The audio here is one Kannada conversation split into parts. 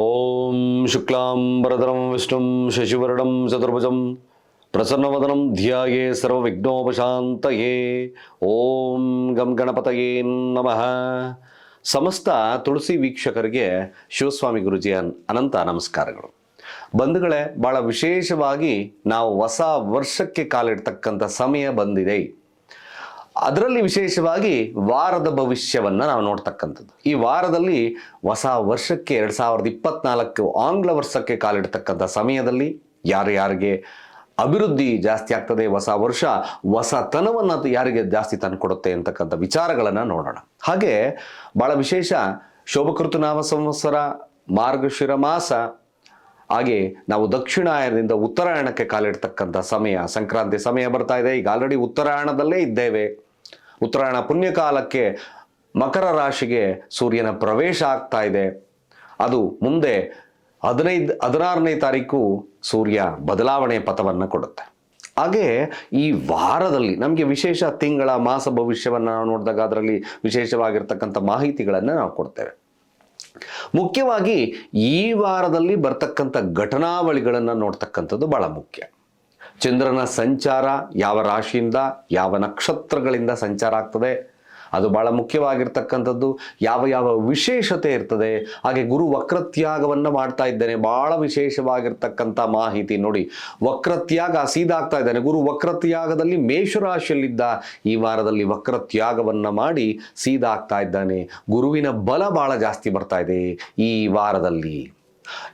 ಓಂ ಶುಕ್ಲಾಂ ವರದರಂ ವಿಷ್ಣುಂ ಶಶಿವರ್ಣಂ ಚತುರ್ಭುಜಂ ಪ್ರಸನ್ನವದನಂ ಧ್ಯಾಯೇ ಸರ್ವವಿಘ್ನೋಪಶಾಂತಯೇ ಓಂ ಗಂ ಗಣಪತಯೇ ನಮಃ ಸಮಸ್ತ ತುಳಸಿ ವೀಕ್ಷಕರಿಗೆ ಶಿವಸ್ವಾಮಿ ಗುರುಜಿಯ ಅನಂತ ನಮಸ್ಕಾರಗಳು. ಬಂಧುಗಳೇ, ಬಹಳ ವಿಶೇಷವಾಗಿ ನಾವು ಹೊಸ ವರ್ಷಕ್ಕೆ ಕಾಲಿಡ್ತಕ್ಕಂಥ ಸಮಯ ಬಂದಿದೆ. ಅದರಲ್ಲಿ ವಿಶೇಷವಾಗಿ ವಾರದ ಭವಿಷ್ಯವನ್ನು ನಾವು ನೋಡ್ತಕ್ಕಂಥದ್ದು. ಈ ವಾರದಲ್ಲಿ ಹೊಸ ವರ್ಷಕ್ಕೆ ಎರಡು ಸಾವಿರದ ಇಪ್ಪತ್ನಾಲ್ಕು ಆಂಗ್ಲ ವರ್ಷಕ್ಕೆ ಕಾಲಿಡ್ತಕ್ಕಂಥ ಸಮಯದಲ್ಲಿ ಯಾರು ಯಾರಿಗೆ ಅಭಿವೃದ್ಧಿ ಜಾಸ್ತಿ ಆಗ್ತದೆ, ಹೊಸ ವರ್ಷ ಹೊಸತನವನ್ನು ಯಾರಿಗೆ ಜಾಸ್ತಿ ತಂದುಕೊಡುತ್ತೆ ಅಂತಕ್ಕಂಥ ವಿಚಾರಗಳನ್ನು ನೋಡೋಣ. ಹಾಗೆ ಭಾಳ ವಿಶೇಷ ಶೋಭಕೃತು ನಾಮ ಸಂವತ್ಸರ, ಮಾರ್ಗಶಿರ ಮಾಸ, ಹಾಗೆ ನಾವು ದಕ್ಷಿಣಾಯನದಿಂದ ಉತ್ತರಾಯಣಕ್ಕೆ ಕಾಲಿಡ್ತಕ್ಕಂಥ ಸಮಯ, ಸಂಕ್ರಾಂತಿ ಸಮಯ ಬರ್ತಾ ಇದೆ. ಈಗ ಆಲ್ರೆಡಿ ಉತ್ತರಾಯಣದಲ್ಲೇ ಇದ್ದೇವೆ. ಉತ್ತರಾಯಣ ಪುಣ್ಯಕಾಲಕ್ಕೆ ಮಕರ ರಾಶಿಗೆ ಸೂರ್ಯನ ಪ್ರವೇಶ ಆಗ್ತಾ ಇದೆ. ಅದು ಮುಂದೆ ಹದಿನೈದು, ಹದಿನಾರನೇ ತಾರೀಕು ಸೂರ್ಯ ಬದಲಾವಣೆ ಪಥವನ್ನು ಕೊಡುತ್ತೆ. ಹಾಗೆ ಈ ವಾರದಲ್ಲಿ ನಮಗೆ ವಿಶೇಷ ತಿಂಗಳ ಮಾಸ ಭವಿಷ್ಯವನ್ನು ನಾವು ನೋಡಿದಾಗ ಅದರಲ್ಲಿ ವಿಶೇಷವಾಗಿರ್ತಕ್ಕಂಥ ಮಾಹಿತಿಗಳನ್ನು ನಾವು ಕೊಡ್ತೇವೆ. ಮುಖ್ಯವಾಗಿ ಈ ವಾರದಲ್ಲಿ ಬರ್ತಕ್ಕಂಥ ಘಟನಾವಳಿಗಳನ್ನು ನೋಡ್ತಕ್ಕಂಥದ್ದು ಬಹಳ ಮುಖ್ಯ. ಚಂದ್ರನ ಸಂಚಾರ ಯಾವ ರಾಶಿಯಿಂದ, ಯಾವ ನಕ್ಷತ್ರಗಳಿಂದ ಸಂಚಾರ ಆಗ್ತದೆ? ಅದು ಬಹಳ ಮುಖ್ಯವಾಗಿರ್ತಕ್ಕಂಥದ್ದು. ಯಾವ ಯಾವ ವಿಶೇಷತೆ ಇರ್ತದೆ? ಹಾಗೆ ಗುರು ವಕ್ರತ್ಯಾಗವನ್ನು ಮಾಡ್ತಾ ಇದ್ದಾನೆ. ಬಹಳ ವಿಶೇಷವಾಗಿರ್ತಕ್ಕಂಥ ಮಾಹಿತಿ ನೋಡಿ. ವಕ್ರತ್ಯಾಗ ಸೀದಾಗ್ತಾ ಇದ್ದಾನೆ. ಗುರು ವಕ್ರತ್ಯಾಗದಲ್ಲಿ ಮೇಷರಾಶಿಯಲ್ಲಿದ್ದ ಈ ವಾರದಲ್ಲಿ ವಕ್ರತ್ಯಾಗವನ್ನು ಮಾಡಿ ಸೀದಾಗ್ತಾ ಇದ್ದಾನೆ. ಗುರುವಿನ ಬಲ ಬಹಳ ಜಾಸ್ತಿ ಬರ್ತಾ ಇದೆ ಈ ವಾರದಲ್ಲಿ.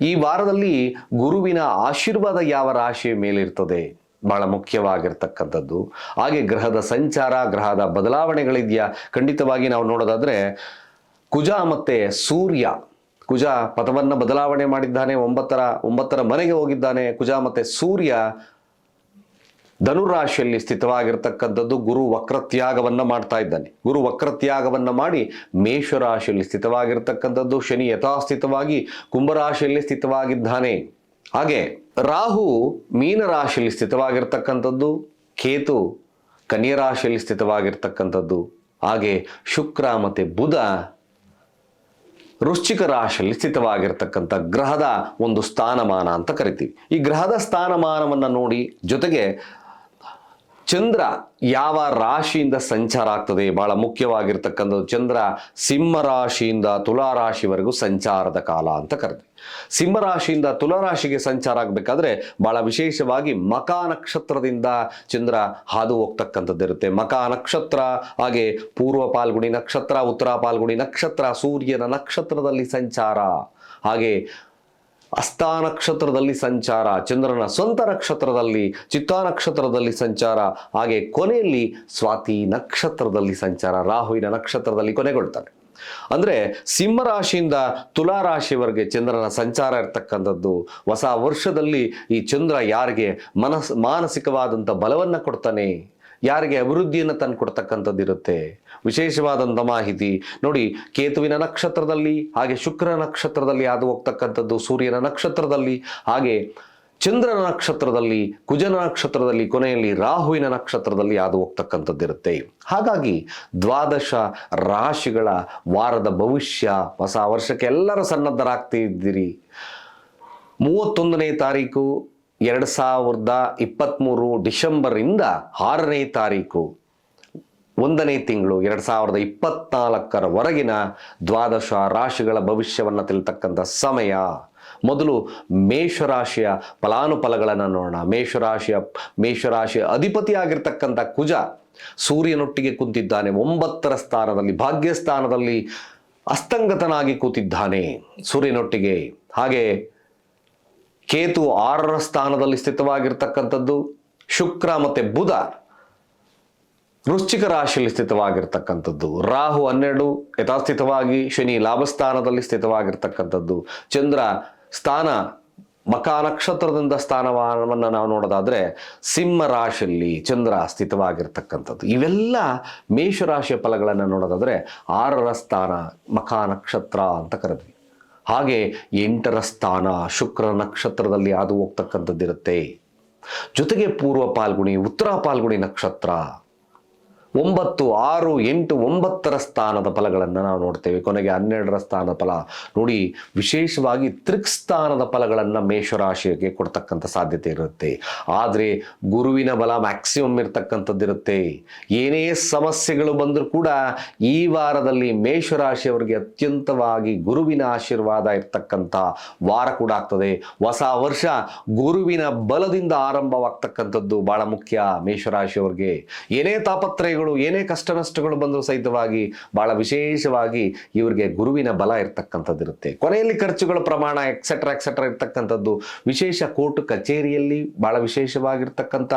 ಈ ವಾರದಲ್ಲಿ ಗುರುವಿನ ಆಶೀರ್ವಾದ ಯಾವ ರಾಶಿಯ ಮೇಲಿರ್ತದೆ ಬಹಳ ಮುಖ್ಯವಾಗಿರ್ತಕ್ಕಂಥದ್ದು. ಹಾಗೆ ಗ್ರಹದ ಸಂಚಾರ, ಗ್ರಹದ ಬದಲಾವಣೆಗಳಿದೆಯಾ? ಖಂಡಿತವಾಗಿ ನಾವು ನೋಡೋದಾದ್ರೆ ಕುಜ ಮತ್ತೆ ಸೂರ್ಯ. ಕುಜ ಪಥವನ್ನು ಬದಲಾವಣೆ ಮಾಡಿದ್ದಾನೆ, ಒಂಬತ್ತರ ಒಂಬತ್ತರ ಮನೆಗೆ ಹೋಗಿದ್ದಾನೆ. ಕುಜ ಮತ್ತೆ ಸೂರ್ಯ ಧನುರಾಶಿಯಲ್ಲಿ ಸ್ಥಿತವಾಗಿರ್ತಕ್ಕಂಥದ್ದು ಗುರು ವಕ್ರತ್ಯಾಗವನ್ನು ಮಾಡ್ತಾ ಇದ್ದಾನೆ. ಗುರು ವಕ್ರತ್ಯಾಗವನ್ನು ಮಾಡಿ ಮೇಷರಾಶಿಯಲ್ಲಿ ಸ್ಥಿತವಾಗಿರ್ತಕ್ಕಂಥದ್ದು ಶನಿ ಯಥಾಸ್ಥಿತವಾಗಿ ಕುಂಭರಾಶಿಯಲ್ಲಿ ಸ್ಥಿತವಾಗಿದ್ದಾನೆ. ಹಾಗೆ ರಾಹು ಮೀನರಾಶಿಯಲ್ಲಿ ಸ್ಥಿತವಾಗಿರ್ತಕ್ಕಂಥದ್ದು, ಕೇತು ಕನ್ಯರಾಶಿಯಲ್ಲಿ ಸ್ಥಿತವಾಗಿರ್ತಕ್ಕಂಥದ್ದು, ಹಾಗೆ ಶುಕ್ರ ಮತ್ತು ಬುಧ ವೃಶ್ಚಿಕ ರಾಶಿಯಲ್ಲಿ ಸ್ಥಿತವಾಗಿರ್ತಕ್ಕಂಥ ಗ್ರಹದ ಒಂದು ಸ್ಥಾನಮಾನ ಅಂತ ಕರಿತೀವಿ. ಈ ಗ್ರಹದ ಸ್ಥಾನಮಾನವನ್ನು ನೋಡಿ ಜೊತೆಗೆ ಚಂದ್ರ ಯಾವ ರಾಶಿಯಿಂದ ಸಂಚಾರ ಆಗ್ತದೆ? ಬಹಳ ಮುಖ್ಯವಾಗಿರ್ತಕ್ಕಂಥದ್ದು ಚಂದ್ರ ಸಿಂಹ ರಾಶಿಯಿಂದ ತುಲಾ ರಾಶಿವರೆಗೂ ಸಂಚಾರದ ಕಾಲ ಅಂತ ಕರೆದ್ವಿ. ಸಿಂಹ ರಾಶಿಯಿಂದ ತುಲಾ ರಾಶಿಗೆ ಸಂಚಾರ ಆಗಬೇಕಾದ್ರೆ ಬಹಳ ವಿಶೇಷವಾಗಿ ಮಕಾ ನಕ್ಷತ್ರದಿಂದ ಚಂದ್ರ ಹಾದು ಹೋಗ್ತಕ್ಕಂಥದ್ದಿರುತ್ತೆ ಮಕಾ ನಕ್ಷತ್ರ, ಹಾಗೆ ಪೂರ್ವ ಪಾಲ್ಗುಣಿ ನಕ್ಷತ್ರ, ಉತ್ತರ ಪಾಲ್ಗುಣಿ ನಕ್ಷತ್ರ, ಸೂರ್ಯನ ನಕ್ಷತ್ರದಲ್ಲಿ ಸಂಚಾರ. ಹಾಗೆ ಅಸ್ತಾ ನಕ್ಷತ್ರದಲ್ಲಿ ಸಂಚಾರ, ಚಂದ್ರನ ಸ್ವಂತ ನಕ್ಷತ್ರದಲ್ಲಿ, ಚಿತ್ತಾ ನಕ್ಷತ್ರದಲ್ಲಿ ಸಂಚಾರ, ಹಾಗೆ ಕೊನೆಯಲ್ಲಿ ಸ್ವಾತಿ ನಕ್ಷತ್ರದಲ್ಲಿ ಸಂಚಾರ, ರಾಹುವಿನ ನಕ್ಷತ್ರದಲ್ಲಿ ಕೊನೆಗೊಳ್ತಾನೆ ಅಂದ್ರೆ ಸಿಂಹ ರಾಶಿಯಿಂದ ತುಲಾ ರಾಶಿವರೆಗೆ ಚಂದ್ರನ ಸಂಚಾರ ಇರ್ತಕ್ಕಂಥದ್ದು, ಹೊಸ ವರ್ಷದಲ್ಲಿ ಈ ಚಂದ್ರ ಯಾರಿಗೆ ಮನಸ್, ಮಾನಸಿಕವಾದಂಥ ಬಲವನ್ನು ಕೊಡ್ತಾನೆ, ಯಾರಿಗೆ ಅಭಿವೃದ್ಧಿಯನ್ನು ತಂದು ಕೊಡ್ತಕ್ಕಂಥದ್ದು ಇರುತ್ತೆ ವಿಶೇಷವಾದಂಥ ಮಾಹಿತಿ. ನೋಡಿ, ಕೇತುವಿನ ನಕ್ಷತ್ರದಲ್ಲಿ, ಹಾಗೆ ಶುಕ್ರ ನಕ್ಷತ್ರದಲ್ಲಿ ಹಾದು ಹೋಗ್ತಕ್ಕಂಥದ್ದು ಸೂರ್ಯನ ನಕ್ಷತ್ರದಲ್ಲಿ, ಹಾಗೆ ಚಂದ್ರನ ನಕ್ಷತ್ರದಲ್ಲಿ ಕುಜನ ನಕ್ಷತ್ರದಲ್ಲಿ, ಕೊನೆಯಲ್ಲಿ ರಾಹುವಿನ ನಕ್ಷತ್ರದಲ್ಲಿ ಹಾದು ಹೋಗ್ತಕ್ಕಂಥದ್ದಿರುತ್ತೆ ಹಾಗಾಗಿ ದ್ವಾದಶ ರಾಶಿಗಳ ವಾರದ ಭವಿಷ್ಯ, ಹೊಸ ವರ್ಷಕ್ಕೆ ಎಲ್ಲರೂ ಸನ್ನದ್ಧರಾಗ್ತಿದ್ದೀರಿ. ಮೂವತ್ತೊಂದನೇ ತಾರೀಕು, ಎರಡು ಸಾವಿರದ ಇಪ್ಪತ್ತ್ಮೂರು ಡಿಸೆಂಬರಿಂದ ಆರನೇ ತಾರೀಕು. ಒಂದನೇ ತಿಂಗಳು ಎರಡು ಸಾವಿರದ ಇಪ್ಪತ್ನಾಲ್ಕರವರೆಗಿನ ದ್ವಾದಶ ರಾಶಿಗಳ ಭವಿಷ್ಯವನ್ನು ತಿಳ್ತಕ್ಕಂಥ ಸಮಯ. ಮೊದಲು ಮೇಷರಾಶಿಯ ಫಲಾನುಫಲಗಳನ್ನು ನೋಡೋಣ. ಮೇಷರಾಶಿಯ ಮೇಷರಾಶಿಯ ಅಧಿಪತಿಯಾಗಿರ್ತಕ್ಕಂಥ ಕುಜ ಸೂರ್ಯನೊಟ್ಟಿಗೆ ಕುಂತಿದ್ದಾನೆ. ಒಂಬತ್ತರ ಸ್ಥಾನದಲ್ಲಿ, ಭಾಗ್ಯಸ್ಥಾನದಲ್ಲಿ ಅಸ್ತಂಗತನಾಗಿ ಕೂತಿದ್ದಾನೆ ಸೂರ್ಯನೊಟ್ಟಿಗೆ. ಹಾಗೆ ಕೇತು ಆರರ ಸ್ಥಾನದಲ್ಲಿ ಸ್ಥಿತವಾಗಿರ್ತಕ್ಕಂಥದ್ದು ಶುಕ್ರ ಮತ್ತು ಬುಧ. ವೃಶ್ಚಿಕ ರಾಶಿಯಲ್ಲಿ ಸ್ಥಿತವಾಗಿರ್ತಕ್ಕಂಥದ್ದು. ರಾಹು ಹನ್ನೆರಡು ಯಥಾಸ್ಥಿತವಾಗಿ ಶನಿ ಲಾಭಸ್ಥಾನದಲ್ಲಿ ಸ್ಥಿತವಾಗಿರ್ತಕ್ಕಂಥದ್ದು. ಚಂದ್ರ ಸ್ಥಾನ ಮಕಾ ನಕ್ಷತ್ರದಿಂದ ಸ್ಥಾನಮಾನವನ್ನು ನಾವು ನೋಡೋದಾದರೆ ಸಿಂಹ ರಾಶಿಯಲ್ಲಿ ಚಂದ್ರ ಸ್ಥಿತವಾಗಿರ್ತಕ್ಕಂಥದ್ದು. ಇವೆಲ್ಲ ಮೇಷರಾಶಿಯ ಫಲಗಳನ್ನು ನೋಡೋದಾದರೆ ಆರರ ಸ್ಥಾನ ಮಕಾ ನಕ್ಷತ್ರ ಅಂತ ಕರೆದ್ವಿ. ಹಾಗೆ ಎಂಟರ ಸ್ಥಾನ ಶುಕ್ರ ನಕ್ಷತ್ರದಲ್ಲಿ ಹಾದು ಹೋಗ್ತಕ್ಕಂಥದ್ದಿರುತ್ತೆ. ಜೊತೆಗೆ ಪೂರ್ವ ಪಾಲ್ಗುಣಿ, ಉತ್ತರ ಪಾಲ್ಗುಣಿ ನಕ್ಷತ್ರ. ಒಂಬತ್ತು, ಆರು, ಎಂಟು, ಒಂಬತ್ತರ ಸ್ಥಾನದ ಫಲಗಳನ್ನು ನಾವು ನೋಡ್ತೇವೆ. ಕೊನೆಗೆ ಹನ್ನೆರಡರ ಸ್ಥಾನದ ಫಲ. ನೋಡಿ, ವಿಶೇಷವಾಗಿ ತ್ರಿಕ್ಸ್ಥಾನದ ಫಲಗಳನ್ನು ಮೇಷರಾಶಿಗೆ ಕೊಡ್ತಕ್ಕಂಥ ಸಾಧ್ಯತೆ ಇರುತ್ತೆ. ಆದರೆ ಗುರುವಿನ ಬಲ ಮ್ಯಾಕ್ಸಿಮಮ್ ಇರ್ತಕ್ಕಂಥದ್ದಿರುತ್ತೆ. ಏನೇ ಸಮಸ್ಯೆಗಳು ಬಂದರೂ ಕೂಡ ಈ ವಾರದಲ್ಲಿ ಮೇಷರಾಶಿಯವರಿಗೆ ಅತ್ಯಂತವಾಗಿ ಗುರುವಿನ ಆಶೀರ್ವಾದ ಇರ್ತಕ್ಕಂಥ ವಾರ ಕೂಡ ಆಗ್ತದೆ. ಹೊಸ ವರ್ಷ ಗುರುವಿನ ಬಲದಿಂದ ಆರಂಭವಾಗ್ತಕ್ಕಂಥದ್ದು ಬಹಳ ಮುಖ್ಯ ಮೇಷರಾಶಿಯವರಿಗೆ. ಏನೇ ತಾಪತ್ರಯಗಳು ಏನೇ ಕಷ್ಟ ನಷ್ಟಗಳು ಬಂದರೂ ಸಹಿತವಾಗಿ ಬಹಳ ವಿಶೇಷವಾಗಿ ಇವರಿಗೆ ಗುರುವಿನ ಬಲ ಇರ್ತಕ್ಕಂಥದ್ದಿರುತ್ತೆ. ಕೊನೆಯಲ್ಲಿ ಖರ್ಚುಗಳ ಪ್ರಮಾಣ ಎಕ್ಸೆಟ್ರಾ ಎಕ್ಸೆಟ್ರಾ ಇರ್ತಕ್ಕಂಥದ್ದು. ವಿಶೇಷ ಕೋರ್ಟ್ ಕಚೇರಿಯಲ್ಲಿ ಬಹಳ ವಿಶೇಷವಾಗಿರ್ತಕ್ಕಂಥ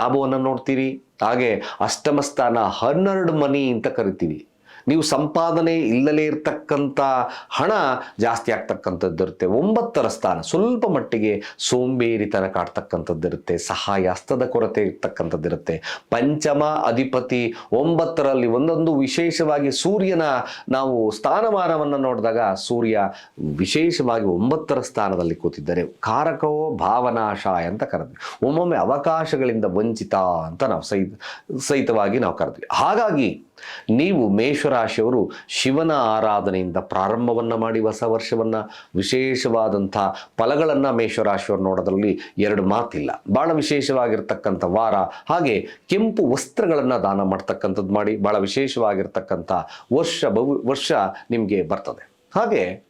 ಲಾಭವನ್ನು ನೋಡ್ತೀರಿ. ಹಾಗೆ ಅಷ್ಟಮಸ್ಥಾನ ಹನ್ನೆರಡು ಮನಿ ಅಂತ ಕರಿತೀವಿ. ನೀವು ಸಂಪಾದನೆ ಇಲ್ಲಲೇ ಇರತಕ್ಕಂಥ ಹಣ ಜಾಸ್ತಿ ಆಗ್ತಕ್ಕಂಥದ್ದು ಇರುತ್ತೆ. ಒಂಬತ್ತರ ಸ್ಥಾನ, ಸ್ವಲ್ಪ ಮಟ್ಟಿಗೆ ಸೋಂಬೇರಿತನ ಕಾಡ್ತಕ್ಕಂಥದ್ದಿರುತ್ತೆ ಸಹಾಯ ಹಸ್ತದ ಕೊರತೆ ಇರ್ತಕ್ಕಂಥದ್ದಿರುತ್ತೆ ಪಂಚಮ ಅಧಿಪತಿ ಒಂಬತ್ತರಲ್ಲಿ ಒಂದೊಂದು ವಿಶೇಷವಾಗಿ ಸೂರ್ಯನ ನಾವು ಸ್ಥಾನಮಾನವನ್ನು ನೋಡಿದಾಗ ಸೂರ್ಯ ವಿಶೇಷವಾಗಿ ಒಂಬತ್ತರ ಸ್ಥಾನದಲ್ಲಿ ಕೂತಿದ್ದಾರೆ. ಕಾರಕವೋ ಭಾವನಾಶಾಯ ಅಂತ ಕರೆದ್ವಿ. ಒಮ್ಮೊಮ್ಮೆ ಅವಕಾಶಗಳಿಂದ ವಂಚಿತ ಅಂತ ನಾವು ಸಹಿತ, ಸಹಿತವಾಗಿ ನಾವು ಕರೆದ್ವಿ. ಹಾಗಾಗಿ ನೀವು ಮೇಷರಾಶಿಯವರು ಶಿವನ ಆರಾಧನೆಯಿಂದ ಪ್ರಾರಂಭವನ್ನು ಮಾಡಿ ಹೊಸ ವರ್ಷವನ್ನು, ವಿಶೇಷವಾದಂಥ ಫಲಗಳನ್ನು ಮೇಷರಾಶಿಯವರು ನೋಡೋದರಲ್ಲಿ ಎರಡು ಮಾತಿಲ್ಲ. ಭಾಳ ವಿಶೇಷವಾಗಿರ್ತಕ್ಕಂಥ ವಾರ, ಹಾಗೆ ಕೆಂಪು ವಸ್ತ್ರಗಳನ್ನು ದಾನ ಮಾಡ್ತಕ್ಕಂಥದ್ದು ಮಾಡಿ ಭಾಳ ವಿಶೇಷವಾಗಿರ್ತಕ್ಕಂಥ ವರ್ಷ ಬಹು, ವರ್ಷ ನಿಮಗೆ ಬರ್ತದೆ. ಹಾಗೆ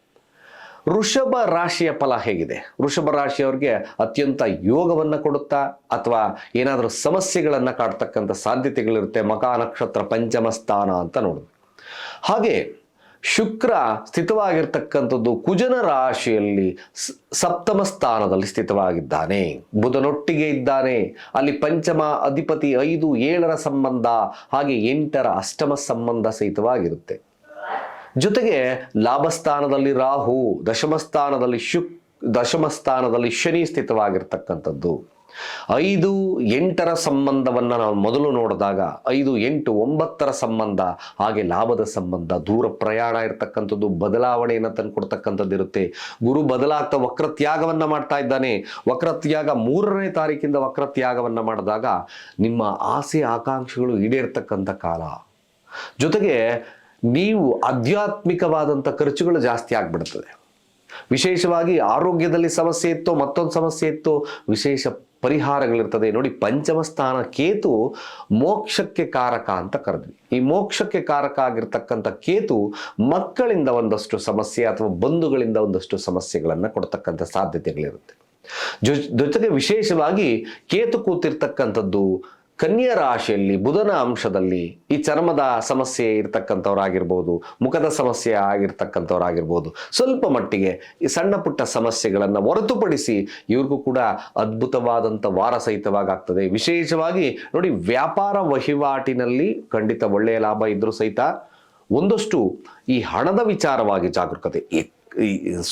ವೃಷಭ ರಾಶಿಯ ಫಲ ಹೇಗಿದೆ? ವೃಷಭ ರಾಶಿಯವ್ರಿಗೆ ಅತ್ಯಂತ ಯೋಗವನ್ನು ಕೊಡುತ್ತಾ, ಅಥವಾ ಏನಾದರೂ ಸಮಸ್ಯೆಗಳನ್ನು ಕಾಡ್ತಕ್ಕಂಥ ಸಾಧ್ಯತೆಗಳಿರುತ್ತೆ, ಮಕ ನಕ್ಷತ್ರ ಪಂಚಮ ಸ್ಥಾನ ಅಂತ ನೋಡೋದು. ಹಾಗೆ ಶುಕ್ರ ಸ್ಥಿತವಾಗಿರ್ತಕ್ಕಂಥದ್ದು ಕುಜನ ರಾಶಿಯಲ್ಲಿ ಸಪ್ತಮ ಸ್ಥಾನದಲ್ಲಿ ಸ್ಥಿತವಾಗಿದ್ದಾನೆ. ಬುಧನೊಟ್ಟಿಗೆ ಇದ್ದಾನೆ. ಅಲ್ಲಿ ಪಂಚಮ, ಅಧಿಪತಿ ಐದು, ಏಳರ ಸಂಬಂಧ, ಹಾಗೆ ಎಂಟರ ಅಷ್ಟಮ ಸಂಬಂಧ ಸಹಿತವಾಗಿರುತ್ತೆ. ಜೊತೆಗೆ ಲಾಭಸ್ಥಾನದಲ್ಲಿ ರಾಹು, ದಶಮಸ್ಥಾನದಲ್ಲಿ ಶುಕ್, ದಶಮಸ್ಥಾನದಲ್ಲಿ ಶನಿ ಸ್ಥಿತವಾಗಿರ್ತಕ್ಕಂಥದ್ದು. ಐದು, ಎಂಟರ ಸಂಬಂಧವನ್ನು ನಾವು ಮೊದಲು ನೋಡಿದಾಗ ಐದು, ಎಂಟು, ಒಂಬತ್ತರ ಸಂಬಂಧ, ಹಾಗೆ ಲಾಭದ ಸಂಬಂಧ, ದೂರ ಪ್ರಯಾಣ ಇರತಕ್ಕಂಥದ್ದು, ಬದಲಾವಣೆಯನ್ನು ತಂದುಕೊಡ್ತಕ್ಕಂಥದ್ದು ಇರುತ್ತೆ. ಗುರು ಬದಲಾಗ್ತಾ ವಕ್ರತ್ಯಾಗವನ್ನು ಮಾಡ್ತಾ ಇದ್ದಾನೆ. ವಕ್ರತ್ಯಾಗ ಮೂರನೇ ತಾರೀಕಿಂದ ವಕ್ರತ್ಯಾಗವನ್ನು ಮಾಡಿದಾಗ ನಿಮ್ಮ ಆಸೆ, ಆಕಾಂಕ್ಷೆಗಳು ಈಡೇರ್ತಕ್ಕಂಥ ಕಾಲ. ಜೊತೆಗೆ ನೀವು ಆಧ್ಯಾತ್ಮಿಕವಾದಂಥ ಖರ್ಚುಗಳು ಜಾಸ್ತಿ ಆಗ್ಬಿಡ್ತದೆ. ವಿಶೇಷವಾಗಿ ಆರೋಗ್ಯದಲ್ಲಿ ಸಮಸ್ಯೆ ಇತ್ತು, ಮತ್ತೊಂದು ಸಮಸ್ಯೆ ಇತ್ತು, ವಿಶೇಷ ಪರಿಹಾರಗಳಿರ್ತದೆ. ನೋಡಿ, ಪಂಚಮ ಸ್ಥಾನ ಕೇತು ಮೋಕ್ಷಕ್ಕೆ ಕಾರಕ ಅಂತ ಕರೆದ್ವಿ. ಈ ಮೋಕ್ಷಕ್ಕೆ ಕಾರಕ ಆಗಿರ್ತಕ್ಕಂಥ ಕೇತು ಮಕ್ಕಳಿಂದ ಒಂದಷ್ಟು ಸಮಸ್ಯೆ ಅಥವಾ ಬಂಧುಗಳಿಂದ ಒಂದಷ್ಟು ಸಮಸ್ಯೆಗಳನ್ನು ಕೊಡ್ತಕ್ಕಂಥ ಸಾಧ್ಯತೆಗಳಿರುತ್ತೆ. ಜೊ, ಜೊತೆಗೆ ವಿಶೇಷವಾಗಿ ಕೇತು ಕೂತಿರ್ತಕ್ಕಂಥದ್ದು ಕನ್ಯಾ ರಾಶಿಯಲ್ಲಿ, ಬುಧನ ಅಂಶದಲ್ಲಿ ಈ ಚರ್ಮದ ಸಮಸ್ಯೆ ಇರ್ತಕ್ಕಂಥವ್ರಾಗಿರ್ಬೋದು, ಮುಖದ ಸಮಸ್ಯೆ ಆಗಿರ್ತಕ್ಕಂಥವ್ರಾಗಿರ್ಬೋದು, ಸ್ವಲ್ಪ ಮಟ್ಟಿಗೆ ಈ ಸಣ್ಣ ಪುಟ್ಟ ಸಮಸ್ಯೆಗಳನ್ನು ಹೊರತುಪಡಿಸಿ ಇವ್ರಿಗೂ ಕೂಡ ಅದ್ಭುತವಾದಂಥ ವಾರ ಸಹಿತವಾಗ್ತದೆ. ವಿಶೇಷವಾಗಿ ನೋಡಿ, ವ್ಯಾಪಾರ ವಹಿವಾಟಿನಲ್ಲಿ ಖಂಡಿತ ಒಳ್ಳೆಯ ಲಾಭ ಇದ್ರೂ ಸಹಿತ ಒಂದಷ್ಟು ಈ ಹಣದ ವಿಚಾರವಾಗಿ ಜಾಗರೂಕತೆ.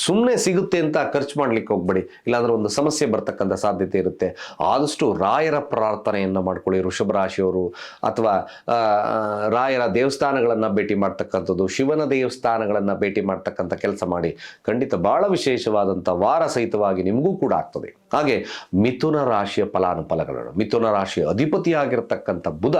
ಸುಮ್ಮನೆ ಸಿಗುತ್ತೆ ಅಂತ ಖರ್ಚು ಮಾಡ್ಲಿಕ್ಕೆ ಹೋಗ್ಬೇಡಿ. ಇಲ್ಲಾಂದ್ರೆ ಒಂದು ಸಮಸ್ಯೆ ಬರ್ತಕ್ಕಂಥ ಸಾಧ್ಯತೆ ಇರುತ್ತೆ. ಆದಷ್ಟು ರಾಯರ ಪ್ರಾರ್ಥನೆಯನ್ನು ಮಾಡ್ಕೊಳ್ಳಿ. ವೃಷಭ ರಾಶಿಯವರು ಅಥವಾ ರಾಯರ ದೇವಸ್ಥಾನಗಳನ್ನು ಭೇಟಿ ಮಾಡ್ತಕ್ಕಂಥದ್ದು, ಶಿವನ ದೇವಸ್ಥಾನಗಳನ್ನು ಭೇಟಿ ಮಾಡ್ತಕ್ಕಂಥ ಕೆಲಸ ಮಾಡಿ. ಖಂಡಿತ ಬಹಳ ವಿಶೇಷವಾದಂಥ ವಾರ ಸಹಿತವಾಗಿ ನಿಮಗೂ ಕೂಡ ಆಗ್ತದೆ. ಹಾಗೆ ಮಿಥುನ ರಾಶಿಯ ಫಲಾನುಫಲಗಳನ್ನು, ಮಿಥುನ ರಾಶಿಯ ಅಧಿಪತಿಯಾಗಿರ್ತಕ್ಕಂಥ ಬುಧ